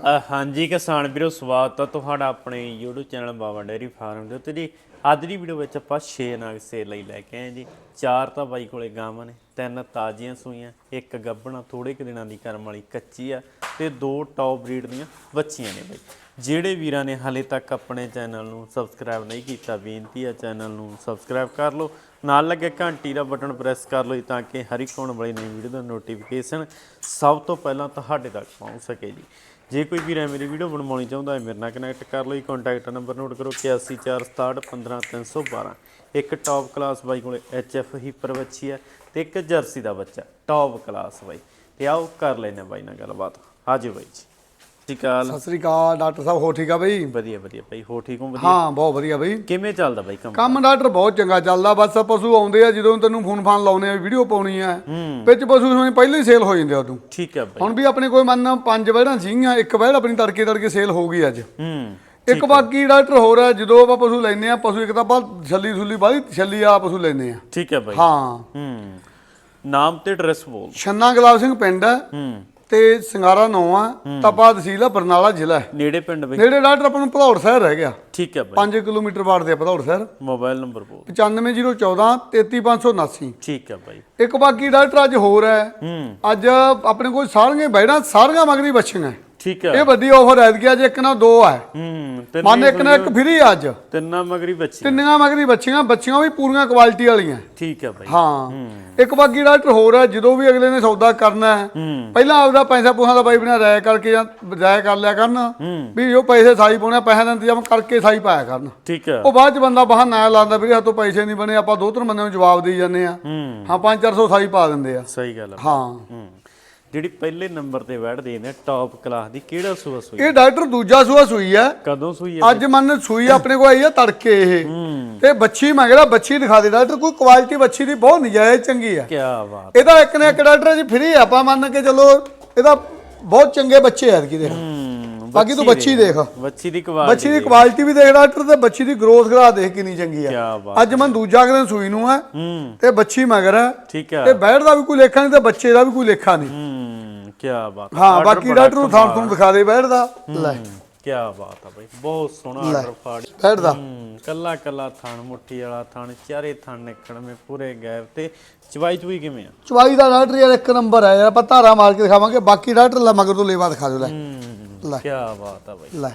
ਅ, ਹਾਂਜੀ ਕਿਸਾਨ ਵੀਰੋ ਸਵਾਗਤ ਆ ਤੁਹਾਡਾ ਆਪਣੇ YouTube channel Baba dairy farm ਦੇ ਉੱਤੇ ਜੀ। ਅੱਜ ਦੀ ਵੀਡੀਓ ਵਿੱਚ ਆਪਾਂ 6 ਨਾਗ ਸੇਲ ਲਈ ਲੈ ਕੇ ਆਏ ਜੀ। ਚਾਰ ਤਾਂ ਬਾਈ ਕੋਲੇ ਗਾਵਾਂ ਨੇ ਤਿੰਨ ਤਾਜ਼ੀਆਂ ਸੂਈਆਂ ਇੱਕ ਗੱਭਣਾ ਥੋੜੇ ਕੁ ਦਿਨਾਂ ਦੀ ਕਰਮ ਵਾਲੀ ਕੱਚੀ ਆ ਤੇ ਦੋ ਟੌਪ ਬਰੀਡ ਦੀਆਂ ਬੱਚੀਆਂ ਨੇ ਬਾਈ। ਜਿਹੜੇ ਵੀਰਾਂ ਨੇ ਹਾਲੇ ਤੱਕ ਆਪਣੇ ਚੈਨਲ ਨੂੰ ਸਬਸਕ੍ਰਾਈਬ ਨਹੀਂ ਕੀਤਾ ਬੇਨਤੀ ਆ ਚੈਨਲ ਨੂੰ ਸਬਸਕ੍ਰਾਈਬ ਕਰ ਲਓ। ਨਾਲ ਲੱਗੇ ਘੰਟੀ ਦਾ ਬਟਨ ਪ੍ਰੈਸ ਕਰ ਲਓ ਜੀ ਤਾਂ ਕਿ ਹਰ ਇੱਕ ਆਉਣ ਵਾਲੀ ਨਵੀਂ ਵੀਡੀਓ ਦਾ ਨੋਟੀਫਿਕੇਸ਼ਨ ਸਭ ਤੋਂ ਪਹਿਲਾਂ ਤੁਹਾਡੇ ਤੱਕ ਪਹੁੰਚ ਸਕੇ ਜੀ। ਜੇ ਕੋਈ ਵੀਰ ਹੈ ਮੇਰੀ ਵੀਡੀਓ ਬਣਵਾਉਣੀ ਚਾਹੁੰਦਾ ਹੈ, ਮੇਰੇ ਨਾਲ ਕਨੈਕਟ ਕਰ ਲਈ ਜੀ ਕੰਟੈਕਟ ਨੰਬਰ ਨੋਟ ਕਰੋ 8146615312 ਇੱਕ ਟੌਪ ਕਲਾਸ ਬਾਈ ਕੋਲੇ ਐਚਐਫ ਹੀਪਰ ਬੱਚੀ ਹੈ ਤੇ ਇੱਕ ਜਰਸੀ ਦਾ ਬੱਚਾ ਟੌਪ ਕਲਾਸ ਬਾਈ। ਤੇ ਆਓ ਕਰ ਲੈਨੇ ਬਾਈ ਨਾਲ ਗੱਲਬਾਤ। ਆਜੋ ਬਾਈ ਜੀ। ਸਤਿ ਸ਼੍ਰੀ ਅਕਾਲ। ਸਤਿ ਸ੍ਰੀ ਅਕਾਲ ਡਾਕਟਰ ਸਾਹਿਬ ਹੋ ਠੀਕ ਆ ਬਈ? ਵਧੀਆ ਵਧੀਆ ਬਾਈ ਹੋ ਠੀਕ ਹੋ? ਵਧੀਆ। ਹਾਂ ਬਹੁਤ ਵਧੀਆ ਬਈ। ਕਿਵੇਂ ਚੱਲਦਾ ਬਾਈ ਕੰਮ? ਕੰਮ ਡਾਕਟਰ ਬਹੁਤ ਚੰਗਾ ਚੱਲਦਾ ਬਸ ਪਸ਼ੂ ਆਉਂਦੇ ਆ ਜਦੋਂ ਤੈਨੂੰ ਫੋਨ ਫਾਨ ਲਾਉਨੇ ਆ ਵੀਡੀਓ ਪਾਉਣੀ ਆ ਵਿੱਚ ਪਸ਼ੂ ਹੋਏ ਪਹਿਲੇ ਹੀ ਸੇਲ ਹੋ ਜਾਂਦੇ ਆ ਉਦੋਂ। ਠੀਕ ਹੈ ਬਾਈ। ਹੁਣ ਵੀ ਆਪਣੇ ਕੋਲ ਮੰਨ ਪੰਜ ਵਹਿੜਾਂ ਸੀਗੀਆਂ ਇੱਕ ਵਹਿੜ ਆਪਣੀ ਤੜਕੇ ਤੜਕੇ ਸੇਲ ਹੋ ਗਈ ਅੱਜ। ਹੂੰ ਇੱਕ ਬਾਕੀ ਡਾਕਟਰ ਹੋਰ ਆ ਜਦੋਂ ਆਪਾਂ ਪਸ਼ੂ ਲੈਨੇ ਆ ਪਸ਼ੂ ਇੱਕ ਤਾਂ ਆਪਾਂ ਛੱਲੀ ਛੁੱਲੀ ਬਾਹਲੀ ਛੱਲੀ ਆ ਪਸ਼ੂ ਲੈਨੇ ਆ। ਠੀਕ ਹੈ ਬਾਈ। ਹਾਂ। ਹੂੰ। ਨਾਮ ਤੇ ਐਡਰੈਸ ਬੋਲ। ਛੰਨਾ ਗੁਲਾਬ ਸਿੰਘ ਪਿੰਡ ਆ। ਹੂੰ। ਤੇ ਸਿੰਗਾਰਾ ਨੌ ਆ ਤਪਾ ਤਹਿਸੀਲ ਆ ਬਰਨਾਲਾ ਜ਼ਿਲ੍ਹਾ ਹੈ। ਨੇੜੇ ਪਿੰਡ ਬਾਈ। ਨੇੜੇ ਡਾਕਟਰ ਆਪਾਂ ਨੂੰ ਭਦੌੜ ਸ਼ਹਿਰ ਰਹਿ ਗਿਆ। ਠੀਕ ਹੈ ਬਾਈ। 5 ਕਿਲੋਮੀਟਰ ਬਾੜ ਦੇ ਆ ਭਦੌੜ ਸ਼ਹਿਰ। ਮੋਬਾਈਲ ਨੰਬਰ ਬੋਲ। 95014 33579 ਠੀਕ ਹੈ ਬਾਈ। ਇੱਕ ਬਾਕੀ ਡਾਕਟਰ ਅੱਜ ਹੋਰ ਹੈ। ਅੱਜ ਆਪਣੇ ਕੋਲ ਸਾਰੀਆਂ ਬੈੜਾਂ ਸਾਰੀਆਂ ਮਗਰੀ ਬੱਚੀਆਂ। ਠੀਕ ਇਹ ਹੈ ਵੱਡੀ ਆਫਰ ਐਤ ਗਿਆ ਜੇ ਇੱਕ ਨਾ ਦੋ ਹੈ। ਹੂੰ ਮਨ ਇੱਕ ਨਾ ਇੱਕ ਫਰੀ ਅੱਜ। ਤਿੰਨਾਂ ਮਗਰੀ ਬੱਚੀ ਤਿੰਨੀਆਂ ਮਗਰੀ ਬੱਚੀਆਂ ਬੱਚੀਆਂ ਵੀ ਪੂਰੀਆਂ ਕੁਆਲਿਟੀ ਵਾਲੀਆਂ। ਠੀਕ ਹੈ ਬਾਈ। ਹਾਂ। ਇੱਕ ਬਾਕੀ ਡਾਕਟਰ ਹੋਰ ਹੈ ਜਦੋਂ ਵੀ ਅਗਲੇ ਨੇ ਸੌਦਾ ਕਰਨਾ ਹੈ ਪਹਿਲਾਂ ਆਪਦਾ ਪੈਸਾ ਪੂਸਾ ਦਾ ਬਾਈ ਬਿਨਾ ਰਾਇ ਕਰਕੇ ਜਾਂ ਰਾਇ ਕਰ ਲਿਆ ਕਰਨ ਵੀ ਜੋ ਪੈਸੇ ਸਾਈ ਪਾਉਣੇ ਪੈਸਿਆਂ ਦਾ ਇੰਤਜ਼ਾਮ ਕਰਕੇ ਸਾਈ ਪਾਇਆ ਕਰਨ। ਠੀਕ ਹੈ। ਉਹ ਬਾਅਦ ਚ ਬੰਦਾ ਬਹਾਨਾ ਲਾਉਂਦਾ ਵੀਰੇ ਹੱਥੋਂ ਪੈਸੇ ਨਹੀਂ ਬਣੇ ਆਪਾਂ ਦੋ ਤਿੰਨ ਬੰਦਿਆਂ ਨੂੰ ਜਵਾਬ ਦੇਈ ਜਾਂਦੇ ਆ ਹੂੰ। ਹਾਂ 5-400 ਸਾਈ ਪਾ ਦਿੰਦੇ ਆ। ਸਹੀ ਗੱਲ ਹਾਂ। ਹੂੰ। ਜਿਹੜੀ ਪਹਿਲੇ ਨੰਬਰ ਤੇ ਬੈਠਦੇ ਨੇ ਟੌਪ ਕਲਾਸ ਦੀ ਕਿਹੜਾ ਸੂਆ ਸੂਈ? ਇਹ ਡਾਕਟਰ ਦੂਜਾ ਸੂਆ ਸੂਈ ਆ। ਕਦੋਂ ਸੂਈ ਹੈ ਅੱਜ ਮੰਨ ਸੂਈ ਆਪਣੇ ਕੋਲ ਆਈ ਆ ਤੜਕੇ ਇਹ। ਤੇ ਬੱਚੀ ਮੰਗਦਾ ਬੱਚੀ ਦਿਖਾ ਦੇ ਡਾਕਟਰ ਕੋਈ ਕੁਆਲਿਟੀ ਬੱਚੀ ਦੀ ਬਹੁਤ ਨਜਾਇਜ਼ ਚੰਗੀ ਆ। ਕੀ ਬਾਤ। ਇਹਦਾ ਇੱਕ ਨੇ ਇੱਕ ਡਾਕਟਰ ਜੀ ਫ੍ਰੀ ਆਪਾਂ ਮੰਨ ਕੇ ਚਲੋ ਇਹਦਾ ਬਹੁਤ ਚੰਗੇ ਬੱਚੇ ਆ ਕੀ ਦੇਖ ਬਾਕੀ ਤੂੰ ਬੱਚੀ ਦੇਖ। ਬੱਚੀ ਦੀ ਕੁਆਲਿਟੀ ਬੱਚੀ ਦੀ ਕੁਆਲਿਟੀ ਵੀ ਦੇਖ ਡਾਕਟਰ ਤੇ ਬੱਚੀ ਦੀ ਗਰੋਥ ਗਰਾ ਦੇਖ ਕਿੰਨੀ ਚੰਗੀ ਆ। ਅੱਜ ਮੈਂ ਦੂਜਾ ਕਿਤੇ ਸੂਈ ਨੂੰ ਆ ਤੇ ਬੱਚੀ ਮਗਰ ਆ। ਠੀਕ ਹੈ ਤੇ ਬੈਠ ਦਾ ਵੀ ਕੋਈ ਲੇਖਾ ਨਹੀਂ ਤੇ ਬੱਚੇ ਦਾ ਵੀ ਕੋਈ ਲੇਖਾ ਨਹੀਂ। ਹੂੰ ਕੀ ਬਾਤ। ਹਾਂ Order ਬਾਕੀ ਡਾਕਟਰ ਨੂੰ ਥਾਂ ਤੁਹਾਨੂੰ ਦਿਖਾ ਦੇ ਬੈਠ ਦਾ। ਲੈ। ਕੀ ਬਾਤ ਆ ਬਾਈ ਬਹੁਤ ਸੋਹਣਾ ਆਰਡਰ ਫਾੜ। ਬੈਠ ਦਾ। ਕੱਲਾ ਕੱਲਾ ਥਣ ਮੁੱਠੀ ਵਾਲਾ ਥਣ ਚਾਰੇ ਥਣ ਨਿਕਲਵੇਂ ਪੂਰੇ ਗੈਪ ਤੇ। ਚਵਾਈ ਚੁਈ ਕਿਵੇਂ ਆ? ਚਵਾਈ ਦਾ ਡਾਕਟਰ ਯਾਰ ਇੱਕ ਨੰਬਰ ਹੈ ਯਾਰ ਆਪਾਂ ਧਾਰਾ ਮਾਰ ਕੇ ਦਿਖਾਵਾਂਗੇ ਬਾਕੀ ਡਾਕਟਰ ਲੈ ਮਗਰ ਤੋਂ ਲੇਵਾ ਦਿਖਾ ਦਿਓ ਲੈ। ਲੈ। ਕੀ ਬਾਤ ਆ ਬਾਈ ਲੈ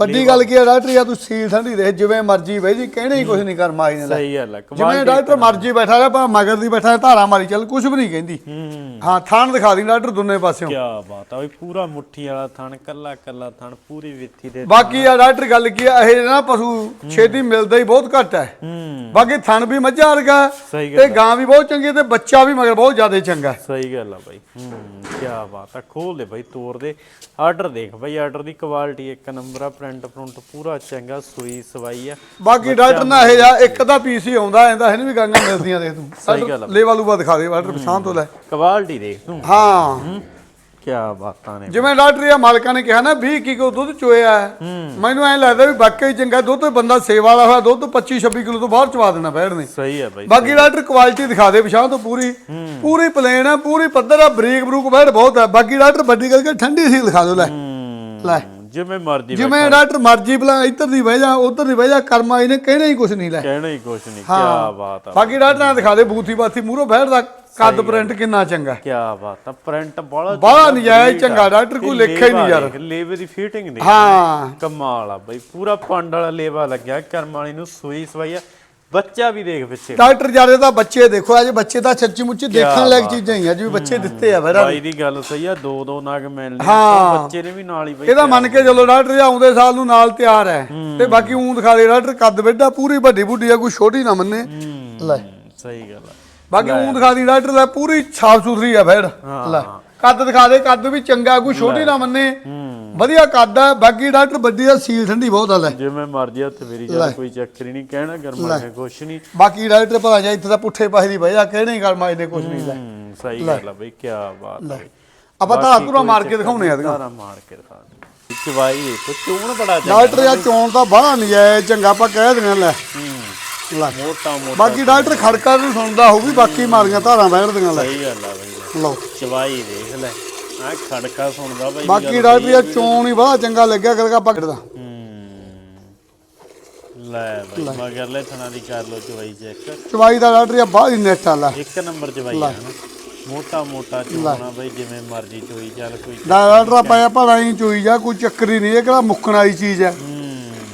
ਵੱਡੀ ਗੱਲ ਕੀ ਹੈ ਡਾਕਟਰ ਯਾਰ ਤੂੰ ਸੀਲ ਠੰਡੀ ਦੇ ਜਿਵੇਂ ਮਰਜ਼ੀ ਬਈ ਜੀ ਕਹਿਣੇ ਹੀ ਕੁਝ ਨਹੀਂ ਕਰ ਮਾਈ ਨੇ ਸਹੀ ਗੱਲ ਆ ਜਿਵੇਂ ਡਾਕਟਰ ਮਰਜ਼ੀ ਬੈਠਾ ਰਿਹਾ ਪਰ ਮਗਰ ਦੀ ਬੈਠਾ ਹੈ, ਧਾਰਾ ਮਾਰੀ ਚੱਲ ਕੁਝ ਵੀ ਨਹੀਂ ਕਹਿੰਦੀ। ਹੂੰ। ਹਾਂ ਥਾਣ ਦਿਖਾ ਦੀ ਡਾਕਟਰ ਦੋਨੇ ਪਾਸਿਓਂ। ਕੀ ਬਾਤ ਆ ਬਈ ਪੂਰਾ ਮੁੱਠੀ ਵਾਲਾ ਥਣ ਕੱਲਾ ਕੱਲਾ ਥਣ ਪੂਰੀ ਵਿੱਥੀ ਦੇ ਬਾਕੀ ਆ ਡਾਕਟਰ ਗੱਲ ਕੀ ਹੈ ਇਹ ਨਾ ਪਸ਼ੂ ਛੇਤੀ ਮਿਲਦਾ ਹੀ ਬਹੁਤ ਘੱਟ ਹੈ। ਹੂੰ। ਬਾਕੀ ਥਣ ਵੀ ਮੱਝਾਂ ਵਰਗਾ ਹੈ, ਤੇ ਗਾਂ ਵੀ ਬਹੁਤ ਚੰਗੀ ਹੈ ਤੇ ਬੱਚਾ ਵੀ ਮਗਰ ਬਹੁਤ ਜ਼ਿਆਦਾ ਚੰਗਾ ਹੈ। ਸਹੀ ਗੱਲ ਆ ਬਾਈ। ਹੂੰ ਕੀ ਬਾਤ ਆ ਖੋਲ ਦੇ ਬਾਈ ਤੋੜ ਦੇ। ਆਰਡਰ ਦੇਖ ਬਾਈ ਆਰਡਰ ਦੀ ਕੁਆਲਿਟੀ ਇੱਕ ਨੰਬਰ ਆ ਪ੍ਰਿੰਟ ਪ੍ਰਿੰਟ ਪੂਰਾ ਚੰਗਾ ਸੂਈ ਸਵਾਈ ਆ। ਬਾਕੀ ਡਾਕਟਰ ਨਾ ਇਹ ਜਾ ਇੱਕ ਤਾਂ ਪੀਸ ਹੀ ਆਉਂਦਾ ਇਹਦਾ ਹੈ ਨੀ ਵੀ ਗਾਂਗਾ ਮਿਲਦੀਆਂ ਦੇਖ ਤੂੰ। ਆ। ਲੇਵਾ ਲੂਵਾ ਦਿਖਾ ਦੇ ਡਾਕਟਰ ਪਛਾਣ ਤੋਂ ਲੈ। ਕੁਆਲਿਟੀ ਦੇਖ ਤੂੰ। ਹਾਂ। ਹੂੰ ਕੀ ਬਾਤਾਂ ਨੇ। ਜਿਵੇਂ ਡਾਕਟਰ ਇਹ ਮਾਲਕਾਂ ਨੇ ਕਿਹਾ ਨਾ 20 ਕਿਲੋ ਦੁੱਧ ਚੋਇਆ ਹੈ। ਮੈਨੂੰ ਐਂ ਲੱਗਦਾ ਵੀ ਵਾਕਈ ਚੰਗਾ ਦੁੱਧ ਬੰਦਾ ਸੇਵਾ ਵਾਲਾ ਹੋਇਆ ਦੁੱਧ 25 26 ਕਿਲੋ ਤੋਂ ਬਾਹਰ ਚਵਾ ਦੇਣਾ ਬੈੜ ਨੇ। ਸਹੀ ਆ ਬਾਈ ਬਾਕੀ ਡਾਕਟਰ ਕੁਆਲਿਟੀ ਦਿਖਾ ਦੇ ਪਛਾਣ ਤੋਂ ਪੂਰੀ ਪੂਰੀ ਪਲੇਨ ਹੈ ਪੂਰੀ ਪੱਧਰ ਆ ਬਰੀਕ ਬਰੂਕ ਬੈੜ ਬਹੁਤ ਹੈ ਬਾਕੀ ਡਾਕਟਰ ਵੱਡੀ ਗੱਲ ਕਿ ਠੰਡੀ ਸੀ ਦਿਖਾ ਦੋ ਲੈ। ਹੂੰ। ਲੈ। ਜਿਵੇਂ ਮਰਜ਼ੀ ਜਿਵੇਂ ਡਾਕਟਰ ਮਰਜ਼ੀ ਬਲਾ ਇੱਧਰ ਦੀ ਬਹਿ ਜਾ ਉੱਧਰ ਦੀ ਬਹਿ ਜਾ ਕਰਮਾ ਇਹਨੇ ਕਹਿਣਾ ਹੀ ਕੁਝ ਨਹੀਂ ਲੈ। ਕਹਿਣਾ ਹੀ ਕੁਛ ਨਹੀਂ ਕੀ ਬਾਤ ਆ। ਬਾਕੀ ਡਾਕਟਰ ਨਾਲ ਦਿਖਾ ਦੇ ਬੂਥੀ ਬਾਥੀ ਮੂਰੋ ਬੈੜ ਦਾ ਕੱਦ ਪ੍ਰਿੰਟ ਕਿੰਨਾ ਚੰਗਾ। ਕੀ ਬਾਤ ਆ ਪ੍ਰਿੰਟ ਬੜਾ ਬੜਾ ਨਜਾਇਜ਼ ਚੰਗਾ ਡਾਕਟਰ ਕੋਈ ਲੇਖਾ ਹੀ ਨਹੀਂ ਯਾਰ। ਲੇਵੇ ਦੀ ਫਿਟਿੰਗ ਦੇ ਹਾਂ। ਕਮਾਲ ਆ ਬਾਈ ਪੂਰਾ ਪੰਡ ਵਾਲਾ ਲੇਵਾ ਲੱਗਿਆ ਕਰਮ ਵਾਲੀ ਨੂੰ ਸੂਈ ਸਵਾਈ ਆ। ਬੱਚਾ ਵੀ ਦੇਖ ਪਿੱਛੇ। ਡਾਕਟਰ ਜਾਰੇ ਦਾ ਬੱਚੇ ਦੇਖੋ ਅੱਜ ਬੱਚੇ ਤਾਂ ਸੱਚੀ ਮੁੱਚੀ ਦੇਖਣ ਲਾਇਕ ਚੀਜ਼ਾਂ ਹੀ ਆ ਜਿਵੇਂ ਬੱਚੇ ਦਿੱਤੇ ਆ ਬੈਰਾ ਬਾਈ ਦੀ ਗੱਲ ਸਹੀ ਆ ਦੋ ਦੋ ਨਗ ਮਿਲਣੇ ਹਾਂ। ਬੱਚੇ ਨੇ ਵੀ ਨਾਲ ਹੀ ਬਾਈ ਇਹਦਾ ਮੰਨ ਕੇ ਚੱਲੋ ਡਾਕਟਰ ਜੀ ਆਉਂਦੇ ਸਾਲ ਨੂੰ ਨਾਲ ਤਿਆਰ ਹੈ ਤੇ ਬਾਕੀ ਉਂ ਦਿਖਾ ਦੇ ਡਾਕਟਰ ਕੱਦ ਵੱਡਾ ਪੂਰੀ ਵੱਡੀ ਬੁੱਢੀ ਆ ਕੋਈ ਛੋਟੀ ਨਾ ਮੰਨੇ। ਲੈ। ਸਹੀ ਗੱਲ ਆ। ਬਾਕੀ ਉਂ ਦਿਖਾ ਦੀ ਡਾਕਟਰ ਲੈ ਪੂਰੀ ਸਾਫ਼ ਸੁਥਰੀ ਆ ਫੇੜ ਲੈ ਕੱਦ ਦਿਖਾ ਦੇ ਕੱਦ ਵੀ ਚੰਗਾ ਕੋਈ ਛੋਟੀ ਨਾ ਮੰਨੇ। ਵਧੀਆ ਕੱਦ ਆ ਬਾਕੀ ਡਾਕਟਰ ਵੱਡੀ ਦਾ ਸੀਲ ਠੰਡੀ ਬਹੁਤ ਆ ਲੈ। ਜਿਵੇਂ ਮਰਜ਼ੀ ਹੱਥ ਮੇਰੀ ਜਦ ਕੋਈ ਚੱਕਰ ਹੀ ਨਹੀਂ ਕਹਿਣਾ ਗਰਮ ਆ ਕੇ ਕੁਛ ਨਹੀਂ। ਬਾਕੀ ਡਾਕਟਰ ਭਲਾ ਜਾ ਇੱਥੇ ਤਾਂ ਪੁੱਠੇ ਪਾਸੇ ਦੀ ਵਜ੍ਹਾ ਕਿਹੜੇ ਗੱਲ ਮਾਜਦੇ ਕੁਝ ਨਹੀਂ ਲੈ। ਹੂੰ, ਸਹੀ ਗੱਲ ਆ ਬਈ ਕੀ ਬਾਤ ਆ ਬਈ। ਆਪਾਂ ਤਾਂ ਧੂਰਾ ਮਾਰ ਕੇ ਦਿਖਾਉਣੇ ਆ ਧਾਰਾ ਮਾਰ ਕੇ ਦਿਖਾ ਦੇ ਚਵਾਈ ਦੇਖੋ ਚੋਣ ਬੜਾ ਚੰਗਾ ਡਾਕਟਰ ਜਾਂ ਚੋਣ ਤਾਂ ਬਾਹਲਾ ਨਜਾਇਜ਼ ਚੰਗਾ ਆਪਾਂ ਕਹਿ ਦਿੰਦੇ ਲੈ। ਹੂੰ ਲੈ। ਮੋਟਾ ਮੋਟਾ ਬਾਕੀ ਡਾਕਟਰ ਖੜਕਾ ਵੀ ਸੁਣਦਾ ਹੋਊ ਵੀ ਬਾਕੀ ਮਾਰੀਆਂ ਧਾਰਾਂ ਬੈਠਦੀਆਂ ਲੈ। ਸਹੀ ਗੱਲ ਆ ਬਈ। ਲਓ। ਚਵਾਈ ਦੇਖ ਲੈ। ਆ ਖੜਕਾ ਸੁਣਦਾ ਬਾਈ ਬਾਕੀ ਡਾਕਟਰ ਇਹ ਚੋਣ ਹੀ ਬੜਾ ਚੰਗਾ ਲੱਗਿਆ ਕਰਗਾ ਪਕੜ ਦਾ ਹੂੰ। ਲੈ ਬਾਈ ਮਗਰ ਲੈ ਥਣਾ ਦੀ ਕਰ ਲੋ ਚਵਾਈ ਚੈੱਕ ਚਵਾਈ ਦਾ ਡਾਕਟਰ ਇਹ ਬਾਹਰ ਹੀ ਨੈਟ ਵਾਲਾ। ਇੱਕ ਨੰਬਰ ਚਵਾਈ ਆ ਹਨਾ ਮੋਟਾ ਮੋਟਾ ਚੋਣਾ ਬਾਈ ਜਿਵੇਂ ਮਰਜ਼ੀ ਚੋਈ ਚੱਲ ਕੋਈ ਡਾਕਟਰ ਆਪਾਂ ਭਲਾ ਹੀ ਚੋਈ ਜਾ ਕੋਈ ਚੱਕਰ ਹੀ ਨਹੀਂ ਇਹ ਕਿਹੜਾ ਮੁੱਕਣ ਵਾਲੀ ਚੀਜ਼ ਹੈ ਹੂੰ।